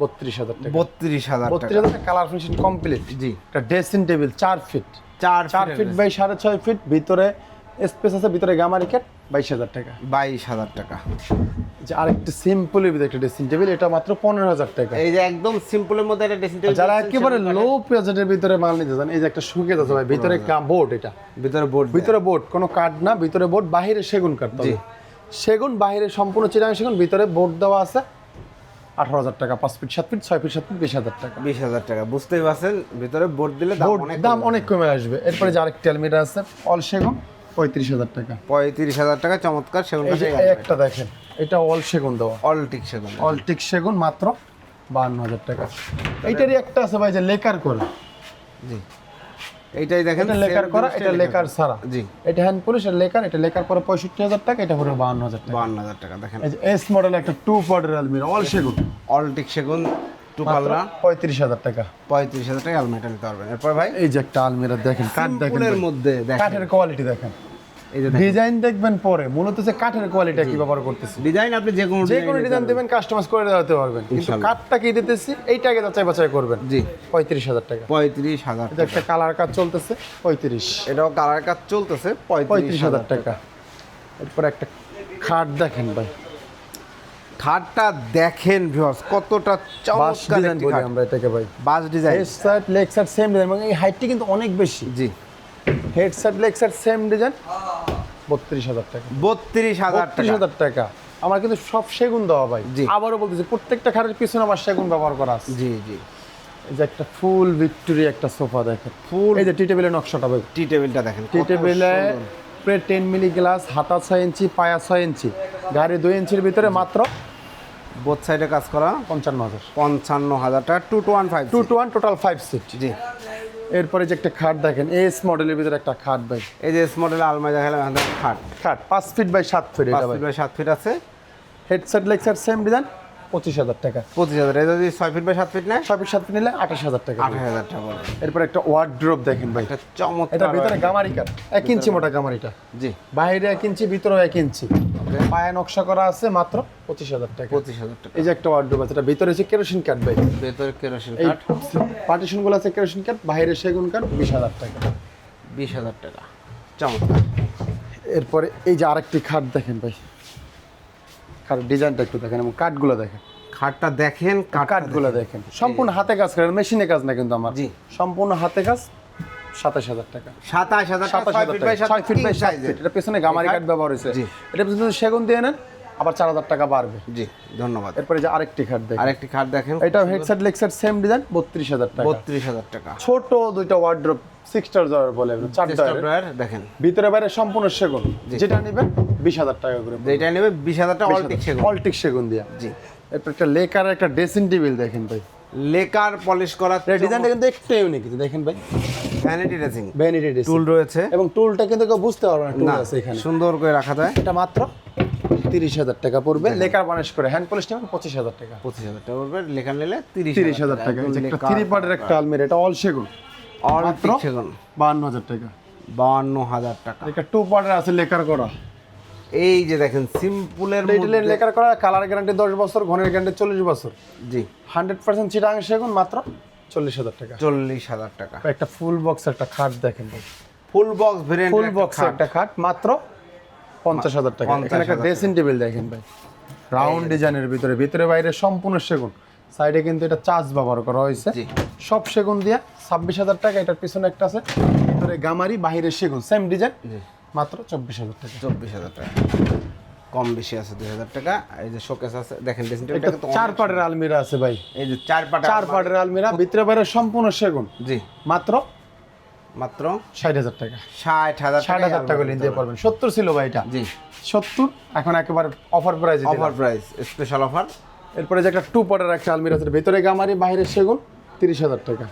[SPEAKER 1] বত্রিশ হাজার টাকা।
[SPEAKER 2] বত্রিশ হাজার
[SPEAKER 1] বত্রিশ হাজার কালার ফিশন কমপ্লিট
[SPEAKER 2] জি।
[SPEAKER 1] একটা ড্রেসিং টেবিল চার ফিট
[SPEAKER 2] চার
[SPEAKER 1] চার ফিট বাই সাড়ে ছয় ফিট ভিতরে স্পেস আছে ভিতরে গামারি কাঠ বাইশ হাজার টাকা।
[SPEAKER 2] বাইশ হাজার টাকা।
[SPEAKER 1] যে আরেকটি সিম্পলের ভিতরে একটা ড্রেসিং টেবিল এটা মাত্র পনেরো হাজার টাকা।
[SPEAKER 2] এই যে একদম সিম্পলের মধ্যে একটা ড্রেসিং টেবিল
[SPEAKER 1] যারা একেবারে লো বাজেটের ভিতরে মাল নিতে চান এই যে একটা শুকিয়ে আছে ভাই ভিতরে বোর্ড এটা।
[SPEAKER 2] ভিতরে বোর্ড
[SPEAKER 1] ভিতরে বোর্ড কোনো কাঠ না ভিতরে বোর্ড বাহিরে সেগুন কাঠ। সেগুন বাহিরে সম্পূর্ণ চিরাং সেগুন ভিতরে বোর্ড দেওয়া আছে। আঠারো হাজার টাকা পাঁচ ফিট সাত ফিট ছয় ফিট সাত ফিট বিশ হাজার টাকা।
[SPEAKER 2] বিশ হাজার টাকা বুঝতেই পারছেন? ভিতরে বোর্ড দিলে দাম অনেক
[SPEAKER 1] দাম অনেক কমে আসবে। এরপরে যে আরেকটি আলমিরা আছে অল সেগুন পঁয়ত্রিশ হাজার টাকা।
[SPEAKER 2] পঁয়ত্রিশ হাজার টাকা চমৎকার সেগুন
[SPEAKER 1] একটা দেখেন এটা অল সেগুন দেওয়া।
[SPEAKER 2] অলটিক সেগুন।
[SPEAKER 1] অল টিক সেগুন মাত্র বাহান্ন হাজার টাকা। এইটারই একটা আছে ভাই যে লেকার করে।
[SPEAKER 2] জি। এইটাই দেখেন
[SPEAKER 1] এটা লেকার করা এটা লেকার ছাড়া।
[SPEAKER 2] জি।
[SPEAKER 1] এটা হ্যান্ড পলিশ এটা লেকার এটা লেকার করা পঁয়ষট্টি হাজার টাকা এটা করে বাউন্ন হাজার টাকা।
[SPEAKER 2] বান্ন হাজার টাকা দেখেন।
[SPEAKER 1] এই এস মডেল একটা টু পটের আলমিরা অল সেগুন।
[SPEAKER 2] অলটিক সেগুন টু পাল্লা।
[SPEAKER 1] পঁয়ত্রিশ হাজার টাকা।
[SPEAKER 2] পঁয়ত্রিশ হাজার টাকা আলমিরা নিতে পারবেন। এরপর ভাই
[SPEAKER 1] এই যে একটা আলমিরা দেখেন কাঠ দেখেন
[SPEAKER 2] মধ্যে দেখেন।
[SPEAKER 1] কাঠের কোয়ালিটি দেখেন।
[SPEAKER 2] এই যে
[SPEAKER 1] ডিজাইন দেখবেন পরে। মূলত যে কাঠের কোয়ালিটি কি ব্যবহার করতেছি।
[SPEAKER 2] ডিজাইন আপনি যে কোনো
[SPEAKER 1] যে কোনো ডিজাইন দেবেন কাস্টমাইজ করে দেওয়াতে পারবেন। কিন্তু। কাঠটা কি দিতেছি এইটাকে যাচাই বাছাই করবেন।
[SPEAKER 2] জি।
[SPEAKER 1] পঁয়ত্রিশ হাজার টাকা।
[SPEAKER 2] পঁয়ত্রিশ হাজার
[SPEAKER 1] এটা একটা কালার কাজ চলতেছে পঁয়ত্রিশ।
[SPEAKER 2] এটাও কালার কাজ চলতেছে
[SPEAKER 1] পঁয়ত্রিশ হাজার টাকা। এরপর একটা খাট দেখেন ভাই।
[SPEAKER 2] খাটটা দেখেন ভিউয়ার্স কতটা চমৎকার
[SPEAKER 1] ডিজাইন বলি আমরা এটাকে ভাই।
[SPEAKER 2] বাস design
[SPEAKER 1] leg side same design এবং এই হাইটটি কিন্তু অনেক বেশি।
[SPEAKER 2] জি।
[SPEAKER 1] Head side leg side same design বত্রিশ হাজার টাকা।
[SPEAKER 2] বত্রিশ হাজার
[SPEAKER 1] বত্রিশ হাজার টাকা। আমার কিন্তু সব সেগুন দেওয়া ভাই। আবারও বলতেছি প্রত্যেকটা খাটের পিছনে আমার সেগুন ব্যবহার করা আছে।
[SPEAKER 2] জি জি।
[SPEAKER 1] এই যে একটা ফুল ভিক্টোরি একটা সোফা দেখেন। ফুল এই যে টি টেবিলের নকশাটা ভাই।
[SPEAKER 2] টি টেবিলটা দেখেন
[SPEAKER 1] টি টেবিলে প্রায় টেন মিলি গ্লাস হাতা ছয় ইঞ্চি পায়া ছয় ইঞ্চি। গাড়ি দুই ইঞ্চির ভিতরে মাত্র
[SPEAKER 2] বোথ সাইডে কাজ করা
[SPEAKER 1] পঞ্চান্ন হাজার।
[SPEAKER 2] পঞ্চান্ন হাজার টাকা two two one five
[SPEAKER 1] two two one total five seat
[SPEAKER 2] জি।
[SPEAKER 1] এরপরে যে একটা খাট দেখেন এস মডেলের ভিতরে একটা খাট ভাই।
[SPEAKER 2] এই যে এস মডেল আলমারি দেখালাম এখান খাট।
[SPEAKER 1] খাট পাঁচ ফিট বাই সাত ফিট
[SPEAKER 2] পাঁচ ফিট বাই সাত ফিট আছে।
[SPEAKER 1] Head side leg side same design পঁচিশ হাজার টাকা।
[SPEAKER 2] পঁচিশ হাজার। যদি ছয় ফিট বাই সাত ফিট নেয়?
[SPEAKER 1] ছয় ফিট সাত ফিট নিলে আঠাশ হাজার টাকা
[SPEAKER 2] আঠাশ হাজার টাকা
[SPEAKER 1] এরপর একটা ওয়ার্ড্রোপ দেখেন ভাই
[SPEAKER 2] এটা চমৎকার
[SPEAKER 1] এটা ভিতরে গামারি কাঠ এক ইঞ্চি মোটা গামারিটা।
[SPEAKER 2] জি।
[SPEAKER 1] বাইরে এক ইঞ্চি ভিতরেও এক ইঞ্চি। পায়ে নকশা করা আছে মাত্র পঁচিশ হাজার টাকা।
[SPEAKER 2] পঁচিশ হাজার টাকা।
[SPEAKER 1] এই যে একটা ওয়ার্ড্রোপ আছে এটা ভিতরে হচ্ছে কেরোসিন কাঠ ভাই।
[SPEAKER 2] ভেতরে কেরোসিন কাঠ
[SPEAKER 1] পার্টিশনগুলো আছে কেরোসিন কাঠ বাইরে সেগুন কাঠ বিশ হাজার টাকা।
[SPEAKER 2] বিশ হাজার টাকা। চমৎকার।
[SPEAKER 1] এরপরে এই যে আরেকটি খাট দেখেন ভাই। কার ডিজাইনটা একটু দেখেন এবং কাঠগুলো দেখেন।
[SPEAKER 2] খাটটা দেখেন
[SPEAKER 1] কাঠগুলো দেখেন। সম্পূর্ণ হাতে কাজ করেন মেশিনে কাজ না কিন্তু আমার।
[SPEAKER 2] জি।
[SPEAKER 1] সম্পূর্ণ হাতে কাজ সাতাশ হাজার টাকা।
[SPEAKER 2] সাতাশ হাজার
[SPEAKER 1] সাতাশ হাজার
[SPEAKER 2] ফিট বাই
[SPEAKER 1] সাত এটা পেছনে গামারি কাঠ ব্যবহার হয়েছে।
[SPEAKER 2] জি।
[SPEAKER 1] এটা পেছনে সেগুন দিয়ে নেন আবার চার হাজার টাকা বাড়বে।
[SPEAKER 2] জি ধন্যবাদ।
[SPEAKER 1] এরপরে যে আরেকটি খাট দেখেন।
[SPEAKER 2] আরেকটি খাট দেখেন।
[SPEAKER 1] এটা হেডসেট লেগসেট সেম ডিজাইন বত্রিশ হাজার টাকা।
[SPEAKER 2] বত্রিশ হাজার টাকা।
[SPEAKER 1] ছোট দুইটা ওয়ার্ড্রপ সিক্স স্টার ড্রয়ার বলে চার ড্রয়ার
[SPEAKER 2] দেখেন।
[SPEAKER 1] ভিতরে বাইরে সম্পূর্ণ সেগুন। যেটা নেবেন বিশ হাজার টাকা করে
[SPEAKER 2] যেটা নেবে বিশ হাজার টাকা অল্টিক সেগুন।
[SPEAKER 1] অল্টিক সেগুন দিয়া।
[SPEAKER 2] জি।
[SPEAKER 1] এরপর একটা লেকার একটা ড্রেসিং টেবিল দেখেন ভাই।
[SPEAKER 2] লেকার পলিশ করা
[SPEAKER 1] ডিজাইনটা কিন্তু একটু ইউনিক দেখেন ভাই।
[SPEAKER 2] ভ্যানিটি ড্রেসিং
[SPEAKER 1] ভ্যানিটি ড্রেসিং
[SPEAKER 2] টুল রয়েছে।
[SPEAKER 1] এবং টুলটা কিন্তু কেউ বুঝতে পারবে না টুল আছে এখানে।
[SPEAKER 2] সুন্দর করে রাখা যায়।
[SPEAKER 1] এটা মাত্র তিরিশ হাজার টাকা পড়বে। লেকার বানিশ করে হ্যান্ড পলিশ নেবেন পঁচিশ হাজার টাকা।
[SPEAKER 2] পঁচিশ হাজার টাকা পড়বে লেখা নিলে তিরিশ
[SPEAKER 1] হাজার টাকা। থ্রি পার্টের একটা আলমিরা এটা অল সেগুন।
[SPEAKER 2] অল্টিক সেগুন।
[SPEAKER 1] বান্ন হাজার টাকা।
[SPEAKER 2] বাউন্ন হাজার টাকা।
[SPEAKER 1] একটা টু পার্টের আছে লেকার করা।
[SPEAKER 2] এই যে দেখেন সিম্পলের
[SPEAKER 1] রিটেলের লেকার করা কালার গ্যারান্টি দশ বছর ঘনের গ্যারান্টি চল্লিশ বছর।
[SPEAKER 2] জি।
[SPEAKER 1] হান্ড্রেড পার্সেন্ট চিটাং সেগুন মাত্র চল্লিশ হাজার টাকা।
[SPEAKER 2] চল্লিশ হাজার টাকা।
[SPEAKER 1] একটা ফুল বক্স একটা খাট দেখেন।
[SPEAKER 2] Full box variant
[SPEAKER 1] full box একটা খাট মাত্র পঞ্চাশ হাজার টাকা। এখানে একটা ড্রেসিং টেবিল দেখেন ভাই। রাউন্ড ডিজাইনের ভিতরে। ভিতরে বাইরে সম্পূর্ণ সেগুন। সাইডে কিন্তু এটা চার্জ ব্যবহার করা হয়েছে। সব সেগুন দিয়া ছাব্বিশ হাজার টাকা এটার পিছনে একটা আছে। ভিতরে গামারি বাহিরে সেগুন। সেম ডিজাইন মাত্র চব্বিশ হাজার টাকা।
[SPEAKER 2] চব্বিশ হাজার টাকা। কম বেশি আছে দুই হাজার টাকা। এই যে শোকেস আছে দেখেন
[SPEAKER 1] চার পাটের আলমিরা আছে ভাই।
[SPEAKER 2] এই যে চার পাটা
[SPEAKER 1] চার পাটের আলমিরা ভিতরে বাইরে সম্পূর্ণ সেগুন।
[SPEAKER 2] জি।
[SPEAKER 1] মাত্র
[SPEAKER 2] মাত্র
[SPEAKER 1] ষাট হাজার টাকা।
[SPEAKER 2] ষাট হাজার
[SPEAKER 1] ষাট হাজার টাকা দিয়ে পারবেন সত্তর ছিল ভাই এটা।
[SPEAKER 2] জি।
[SPEAKER 1] সত্তর এখন একেবারে offer price
[SPEAKER 2] offer price special offer
[SPEAKER 1] এরপরে যে একটা টু পাটের একটা আলমিরা আছে ভিতরে গামারি বাইরে সেগুন তিরিশ হাজার টাকা।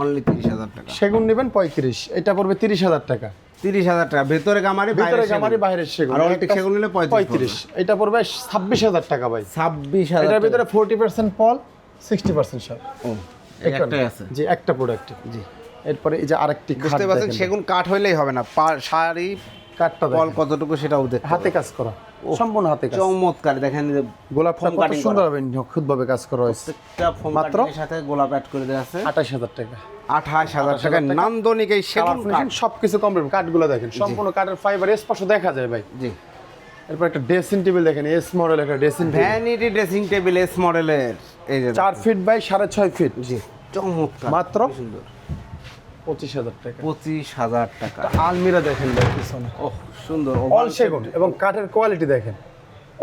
[SPEAKER 2] অনলি তিরিশ হাজার টাকা।
[SPEAKER 1] সেগুন নেবেন পঁয়ত্রিশ এটা পড়বে তিরিশ হাজার টাকা।
[SPEAKER 2] তিরিশ হাজার টাকা ভেতরে গামারি
[SPEAKER 1] ভিতরে গামারি বাইরের সেগুন।
[SPEAKER 2] আর অল্টিক সেগুন নিলে পঁয়ত্রিশ
[SPEAKER 1] এটা পড়বে ছাব্বিশ হাজার টাকা ভাই।
[SPEAKER 2] ছাব্বিশ হাজার
[SPEAKER 1] এটার ভিতরে ফোরটি পার্সেন্ট পল সিক্সটি পার্সেন্ট সার
[SPEAKER 2] ও একটাই আছে।
[SPEAKER 1] যে একটা প্রোডাক্ট
[SPEAKER 2] জি।
[SPEAKER 1] এরপরে এই যে আরেকটি
[SPEAKER 2] বুঝতে পারছেন সেগুন কাঠ হইলেই হবে না। শাড়ি
[SPEAKER 1] কাঠটা
[SPEAKER 2] কল। কতটুকু সেটাও দেখতে
[SPEAKER 1] হাতে কাজ করা। সম্পূর্ণ হাতে কাজ।
[SPEAKER 2] চমৎকার দেখেন foam
[SPEAKER 1] কত
[SPEAKER 2] cutting
[SPEAKER 1] সুন্দর হবে নিখুঁতভাবে কাজ করা হয়েছে।
[SPEAKER 2] ফোম
[SPEAKER 1] মাত্র?
[SPEAKER 2] সাথে গোলাপ অ্যাড করে দেওয়া আছে।
[SPEAKER 1] আঠাশ হাজার টাকা।
[SPEAKER 2] আঠাশ হাজার টাকা। নান্দনিক এই সেগুন কাঠ।
[SPEAKER 1] ফিনিশিং সবকিছু কমপ্লিট কাঠগুলো দেখেন সম্পূর্ণ কাঠের ফাইবার স্পষ্ট দেখা যায় ভাই।
[SPEAKER 2] জি।
[SPEAKER 1] এরপর একটা ড্রেসিং টেবিল দেখেন এস মডেল একটা dressing
[SPEAKER 2] vanity dressing table S মডেলের এই যে
[SPEAKER 1] চার ফিট বাই সাড়ে ছয় ফিট
[SPEAKER 2] জি চমৎকার
[SPEAKER 1] মাত্র
[SPEAKER 2] সুন্দর।
[SPEAKER 1] পঁচিশ হাজার টাকা।
[SPEAKER 2] পঁচিশ হাজার টাকা।
[SPEAKER 1] আলমিরা দেখেন ভাই পিছনে।
[SPEAKER 2] ও সুন্দর।
[SPEAKER 1] অল সেগুন এবং কাঠের কোয়ালিটি দেখেন।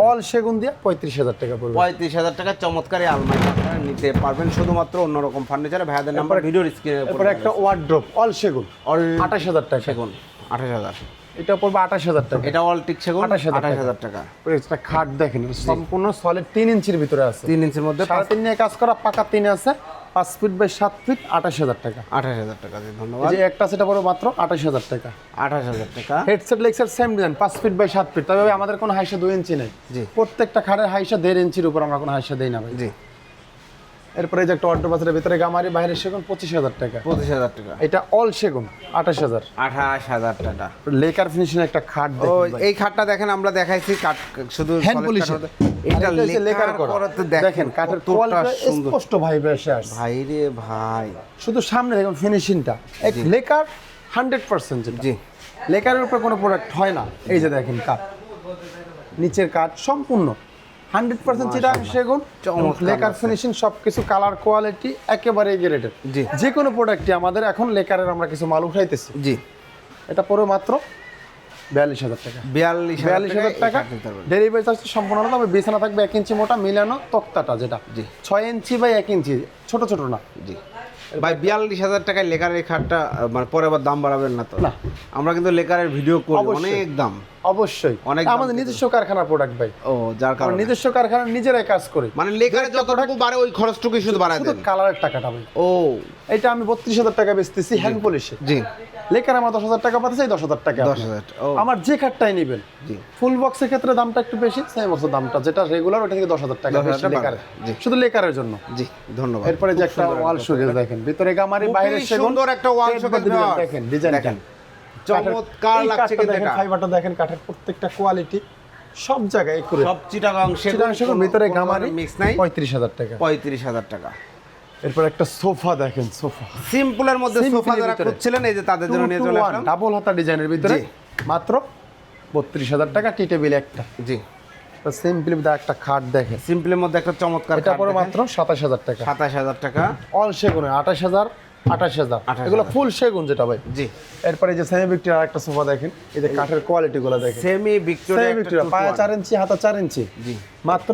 [SPEAKER 1] অল সেগুন দিয়ে পঁয়ত্রিশ হাজার টাকা পড়বে।
[SPEAKER 2] পঁয়ত্রিশ হাজার টাকা চমৎকার এই আলমারি আপনারা নিতে পারবেন। শুধুমাত্র অন্যরকম ফার্নিচার ভাইয়াদের নাম্বার ভিডিওর স্ক্রিনে
[SPEAKER 1] একটা ওয়ার্ড্রপ অল সেগুন।
[SPEAKER 2] অল
[SPEAKER 1] আঠাশ হাজার টাকা।
[SPEAKER 2] সেগুন আঠাশ হাজার।
[SPEAKER 1] এটা পড়বে আঠাশ হাজার টাকা।
[SPEAKER 2] এটা অল আঠাশ হাজার টাকা।
[SPEAKER 1] একটা খাট দেখেন সম্পূর্ণ সলিড তিন ইঞ্চির ভিতরে আছে।
[SPEAKER 2] তিন ইঞ্চির মধ্যে
[SPEAKER 1] সাড়ে তিন নিয়ে কাজ করা পাকা তিনে আছে। পাঁচ ফিট বাই সাত ফিট আঠাশ হাজার টাকা।
[SPEAKER 2] আঠাশ হাজার টাকা ধন্যবাদ।
[SPEAKER 1] যে একটা সেটা পড়বে মাত্র আঠাশ হাজার টাকা।
[SPEAKER 2] আঠাশ হাজার টাকা।
[SPEAKER 1] Head side leg side same design পাঁচ ফিট বাই সাত ফিট তবে আমাদের কোনো হাইসা দুই ইঞ্চি নেই। প্রত্যেকটা খাটের হাইসা দেড় ইঞ্চির উপর আমরা কোনো হাইসা দেই না ভাই।
[SPEAKER 2] জি।
[SPEAKER 1] এরপরে যে একটা অর্ডার বাজারের ভিতরে গামারি বাইরে সেগুন পঁচিশ হাজার টাকা।
[SPEAKER 2] পঁচিশ হাজার টাকা।
[SPEAKER 1] এটা অল সেগুন আঠাশ হাজার।
[SPEAKER 2] আঠাশ হাজার টাকা।
[SPEAKER 1] লেকার ফিনিশিং একটা খাট
[SPEAKER 2] ও। এই খাটটা দেখেন আমরা দেখাইছি কাঠ শুধু
[SPEAKER 1] হ্যান্ড পলিশ
[SPEAKER 2] এটা লেকার করাতে দেখেন
[SPEAKER 1] কাঠের কোয়ালিটি স্পষ্ট ভাই আসছে।
[SPEAKER 2] ভাই রে ভাই।
[SPEAKER 1] শুধু সামনে দেখুন ফিনিশিংটা এক লেকার হান্ড্রেড পার্সেন্ট
[SPEAKER 2] জি।
[SPEAKER 1] লেকারের উপরে কোনো প্রোডাক্ট হয় না। এই যে দেখেন কাঠ। নিচের কাঠ সম্পূর্ণ। হান্ড্রেড পার্সেন্ট চিটাং সেগুন লেকার। ফিনিশিং সব কিছু কালার কোয়ালিটি একেবারে গ্রেডেড।
[SPEAKER 2] জি।
[SPEAKER 1] যে কোনো প্রোডাক্টই আমাদের এখন লেকারের আমরা কিছু মাল উঠাইতেছি।
[SPEAKER 2] জি।
[SPEAKER 1] এটা পরে মাত্র বিয়াল্লিশ হাজার টাকা।
[SPEAKER 2] বিয়াল্লিশ
[SPEAKER 1] বিয়াল্লিশ হাজার টাকা। ডেলিভারি চার্জ সম্পূর্ণ আলাদা তবে বিছানা থাকবে এক ইঞ্চি মোটা মিলানো তক্তাটা যেটা।
[SPEAKER 2] জি।
[SPEAKER 1] ছয় ইঞ্চি বাই এক ইঞ্চি ছোট ছোট না।
[SPEAKER 2] জি। ভাই বিয়াল্লিশ হাজার টাকায় লেকারের খাটটা মানে পরে আবার দাম বাড়াবেন না তো।
[SPEAKER 1] না।
[SPEAKER 2] আমরা কিন্তু লেকারের ভিডিও
[SPEAKER 1] করব
[SPEAKER 2] অনেক দাম।
[SPEAKER 1] অবশ্যই।
[SPEAKER 2] অনেক
[SPEAKER 1] আমাদের নিজস্ব কারখানা প্রোডাক্ট ভাই।
[SPEAKER 2] ও যার কারণে।
[SPEAKER 1] নিজস্ব কারখানা নিজেরাই কাজ করি।
[SPEAKER 2] মানে লেখার যতটুকু বাড়ে ওই খরচটুকুই শুধু বাড়ায়
[SPEAKER 1] শুধু
[SPEAKER 2] দেন।
[SPEAKER 1] কালারের টাকাটা ভাই।
[SPEAKER 2] ও।
[SPEAKER 1] এটা আমি বত্রিশ হাজার টাকা বেচতেছি হ্যান্ড পলিশে
[SPEAKER 2] জি।
[SPEAKER 1] লেকার আমার দশ হাজার টাকা পাচ্ছে দশ হাজার টাকা
[SPEAKER 2] দশ হাজার
[SPEAKER 1] আমার যে খাটটাই নেবেন। ফুল বক্সের ক্ষেত্রে দামটা একটু বেশি সেম বক্সের দামটা যেটা রেগুলার ওটা থেকে দশ হাজার টাকা বেশি। শুধু লেকারের জন্য।
[SPEAKER 2] জি ধন্যবাদ।
[SPEAKER 1] এরপরে যে একটা ওয়াল শোকেস দেখেন ভিতরে গামারি বাইরে
[SPEAKER 2] সুন্দর একটা
[SPEAKER 1] দিলেন,
[SPEAKER 2] দেওয়া।
[SPEAKER 1] দেখেন ডিজাইন
[SPEAKER 2] দেখেন। চমৎকার লাগছে কিন্তু এটা।
[SPEAKER 1] ফাইবারটা দেখেন কাঠের প্রত্যেকটা কোয়ালিটি সব জায়গায় করে।
[SPEAKER 2] সব চিটাগাং
[SPEAKER 1] চিটাং সেগুন ভিতরে গামারি
[SPEAKER 2] মিক্স নাই।
[SPEAKER 1] পঁয়ত্রিশ হাজার টাকা।
[SPEAKER 2] পঁয়ত্রিশ হাজার টাকা।
[SPEAKER 1] এরপর একটা সোফা দেখেন সোফা।
[SPEAKER 2] সিম্পলের মধ্যে সোফা যারা খুঁজছিলেন এই যে তাদের জন্য নিয়ে চলে আসলাম।
[SPEAKER 1] ডাবল হাতা ডিজাইনের ভিতরে। মাত্র বত্রিশ হাজার টাকা টি টেবিল একটা।
[SPEAKER 2] জি।
[SPEAKER 1] সিম্পলি একটা খাট দেখেন।
[SPEAKER 2] সিম্পলের মধ্যে একটা চমৎকার
[SPEAKER 1] এটা পড়ে মাত্র সাতাশ হাজার টাকা।
[SPEAKER 2] সাতাশ হাজার টাকা।
[SPEAKER 1] অল সেগুনে আঠাশ হাজার আঠাশ হাজার।
[SPEAKER 2] 28,000
[SPEAKER 1] এগুলো ফুল সেগুন যেটা ভাই।
[SPEAKER 2] জি।
[SPEAKER 1] এরপরে এই যে সেমি ভিক্টোরিয়া আরেকটা সোফা দেখেন। এই যে কাঠের কোয়ালিটি গুলো দেখেন।
[SPEAKER 2] সেমি ভিক্টোরিয়া
[SPEAKER 1] পায়া চার ইঞ্চি হাতা চার ইঞ্চি।
[SPEAKER 2] জি।
[SPEAKER 1] মাত্র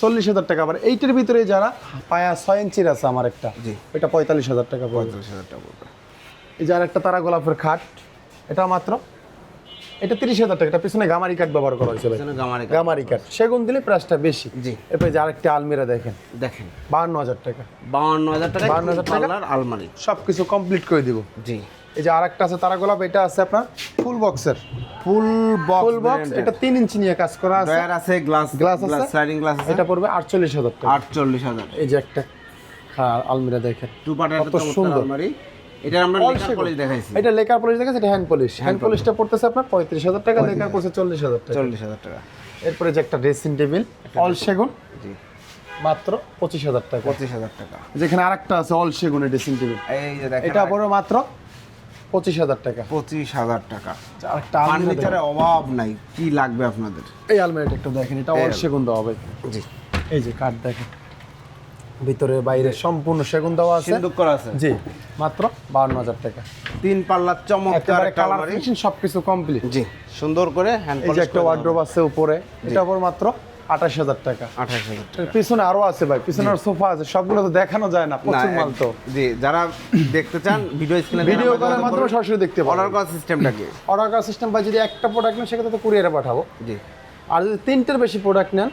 [SPEAKER 1] চল্লিশ হাজার টাকা। আবার এইটার ভিতরে যারা পায়া ছয় ইঞ্চির আছে আমার একটা। এটা পঁয়তাল্লিশ হাজার টাকা
[SPEAKER 2] পঁয়তাল্লিশ হাজার টাকা পড়বে।
[SPEAKER 1] এই যে আরেকটা তারা গোলাপের খাট এটা মাত্র এটা তিরিশ হাজার টাকা। এটা পিছনে গামারি কাঠ ব্যবহার করা হয়েছে
[SPEAKER 2] গামারি কাঠ।
[SPEAKER 1] সেগুন দিলে প্রাইসটা বেশি।
[SPEAKER 2] জি।
[SPEAKER 1] এরপরে যে আরেকটা আলমিরা দেখেন।
[SPEAKER 2] দেখেন।
[SPEAKER 1] বাহান্ন হাজার টাকা।
[SPEAKER 2] বাউন্ন হাজার টাকা
[SPEAKER 1] 52,000 টাকা?
[SPEAKER 2] পাল্লার আলমারি।
[SPEAKER 1] সব কিছু কমপ্লিট করে দিব।
[SPEAKER 2] জি।
[SPEAKER 1] এই যে আরেকটা আছে তারা গোলাপ এটা আছে আপনার ফুল বক্সের।
[SPEAKER 2] ফুল বক্স
[SPEAKER 1] ফুল বক্স এটা তিন ইঞ্চি নিয়ে কাজ করা আছে।
[SPEAKER 2] ডয়ার আছে গ্লাস
[SPEAKER 1] গ্লাস আছে?
[SPEAKER 2] স্লাইডিং গ্লাস আছে?
[SPEAKER 1] এটা পড়বে আটচল্লিশ হাজার টাকা।
[SPEAKER 2] আটচল্লিশ হাজার।
[SPEAKER 1] এই যে একটা হ্যাঁ আলমিরা দেখেন।
[SPEAKER 2] টু পার্টের
[SPEAKER 1] কত সুন্দর।
[SPEAKER 2] আলমারি। এটা আমরা লেকার। কলেজ দেখাইছি।
[SPEAKER 1] এটা লেকার পলিশ দেখেছে এটা হ্যান্ড পলিশ হ্যান্ড পলিশটা পড়তেছে আপনার পঁয়ত্রিশ হাজার টাকা লেকার পড়ছে চল্লিশ হাজার টাকা।
[SPEAKER 2] চল্লিশ হাজার টাকা।
[SPEAKER 1] এরপরে যে একটা ড্রেসিং টেবিল অল সেগুন।
[SPEAKER 2] জি।
[SPEAKER 1] মাত্র পঁচিশ হাজার টাকা।
[SPEAKER 2] পঁচিশ হাজার টাকা।
[SPEAKER 1] যেখানে আরেকটা আছে অল সেগুনের ড্রেসিং টেবিল
[SPEAKER 2] এই যে দেখেন
[SPEAKER 1] এটা পড়বে মাত্র পঁচিশ হাজার টাকা।
[SPEAKER 2] পঁচিশ হাজার টাকা।
[SPEAKER 1] আরেকটা আলমিরা
[SPEAKER 2] অভাব নাই। কি লাগবে আপনাদের?
[SPEAKER 1] এই আলমারিটা একটু দেখেন এটা অল সেগুন দেওয়া হবে।
[SPEAKER 2] জি।
[SPEAKER 1] এই যে কাঠ দেখেন। ভিতরে বাইরে সম্পূর্ণ সেগুন দেওয়া আছে।
[SPEAKER 2] সিন্দুক করা আছে?
[SPEAKER 1] জি মাত্র বাউন্ন হাজার টাকা।
[SPEAKER 2] তিন পাল্লার চমৎকার একটা
[SPEAKER 1] কালার ফিনিশিং সবকিছু কমপ্লিট
[SPEAKER 2] জি সুন্দর করে হ্যান্ড
[SPEAKER 1] এই যে একটা ওয়ার্ড্রোব আছে উপরে। এটা পর মাত্র আঠাশ হাজার টাকা।
[SPEAKER 2] আঠাশ হাজার
[SPEAKER 1] পিছনে আরও আছে ভাই পিছনে সোফা আছে সবগুলো তো দেখানো যায় না প্রচুর মাল তো।
[SPEAKER 2] জি যারা দেখতে চান ভিডিও স্ক্রিনে
[SPEAKER 1] ভিডিও কলের মাধ্যমে সরাসরি দেখতে
[SPEAKER 2] অর্ডার
[SPEAKER 1] পারো
[SPEAKER 2] করার সিস্টেমটা কি?
[SPEAKER 1] অর্ডার করার সিস্টেম বা যদি একটা প্রোডাক্ট নেন সেক্ষেত্রে তো কুরিয়ারে পাঠাবো।
[SPEAKER 2] জি।
[SPEAKER 1] আর যদি তিনটের বেশি প্রোডাক্ট নেন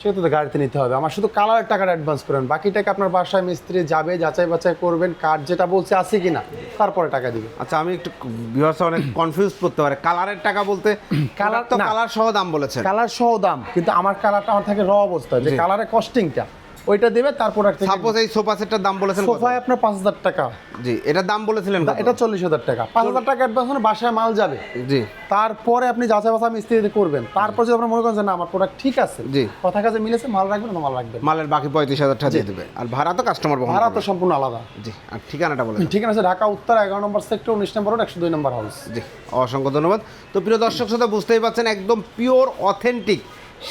[SPEAKER 1] সেক্ষেত্রে তো গাড়িতে নিতে হবে। আমার শুধু কালারের টাকাটা অ্যাডভান্স করবেন বাকি টাকা আপনার বাসায় মিস্ত্রি যাবে যাচাই বাছাই করবেন কার্ড যেটা বলছে আছে কিনা তারপরে টাকা দিবে।
[SPEAKER 2] আচ্ছা আমি একটু ভিউয়ার্স অনেক কনফিউজ করতে পারে। কালারের টাকা বলতে [clears throat] কালার
[SPEAKER 1] কালার
[SPEAKER 2] তো কালার সহ দাম বলেছে
[SPEAKER 1] কালার সহ দাম কিন্তু আমার কালারটা আমার থাকে র অবস্থা যে কালারের কস্টিংটা ওইটা দেবে তার প্রোডাক্ট
[SPEAKER 2] সাপোজ এই সোফা সেটটার দাম বলেছেন কত?
[SPEAKER 1] সোফায় আপনার পাঁচ হাজার টাকা।
[SPEAKER 2] জি এটার দাম বলেছিলেন কত?
[SPEAKER 1] এটা চল্লিশ হাজার টাকা। পাঁচ হাজার টাকা অ্যাডভান্স মানে বাসায় মাল যাবে।
[SPEAKER 2] জি।
[SPEAKER 1] তারপরে আপনি যাচাই বাছাই মিস্ত্রি করবেন। তারপর যদি আপনার মনে করেন যে না আমার প্রোডাক্ট ঠিক আছে
[SPEAKER 2] জি।
[SPEAKER 1] কথা কাজে মিলেছে মাল রাখবেন না মাল রাখবেন?
[SPEAKER 2] মালের বাকি পঁয়ত্রিশ হাজার টাকা দিয়ে দেবে। আর ভাড়া তো কাস্টমার বহন
[SPEAKER 1] ভাড়া তো সম্পূর্ণ আলাদা।
[SPEAKER 2] জি আর ঠিকানাটা বলে
[SPEAKER 1] ঠিক আছে ঢাকা উত্তর এগারো নম্বর সেক্টর উনিশ নম্বর রোড একশো দুই নম্বর হাউস
[SPEAKER 2] জি অসংখ্য ধন্যবাদ। তো প্রিয় দর্শক শ্রোতা বুঝতেই পারছেন একদম পিওর অথেন্টিক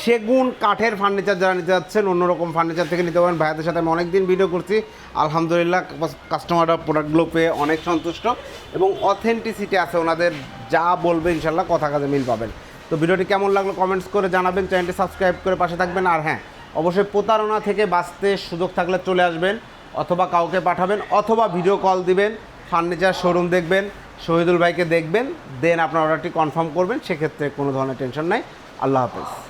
[SPEAKER 2] সেগুন, কাঠের ফার্নিচার যারা নিতে যাচ্ছেন, অন্যরকম ফার্নিচার থেকে নিতে পারেন ভাইয়াদের সাথে আমি অনেকদিন ভিডিও করছি। আলহামদুলিল্লাহ কাস্টমাররা প্রোডাক্টগুলো পেয়ে অনেক সন্তুষ্ট এবং অথেন্টিসিটি আছে। ওনাদের যা বলবে ইনশাল্লাহ কথা কাজে মিল পাবেন। তো ভিডিওটি কেমন লাগল কমেন্টস করে জানাবেন। চ্যানেলটি সাবস্ক্রাইব করে পাশে থাকবেন। আর হ্যাঁ অবশ্যই প্রতারণা থেকে বাঁচতে সুযোগ থাকলে চলে আসবেন অথবা কাউকে পাঠাবেন অথবা ভিডিও কল দিবেন। ফার্নিচার শোরুম দেখবেন, শহীদুল ভাইকে দেখবেন দেন আপনার অর্ডারটি কনফার্ম করবেন। সেক্ষেত্রে কোনো ধরনের টেনশন নাই। আল্লাহ হাফেজ।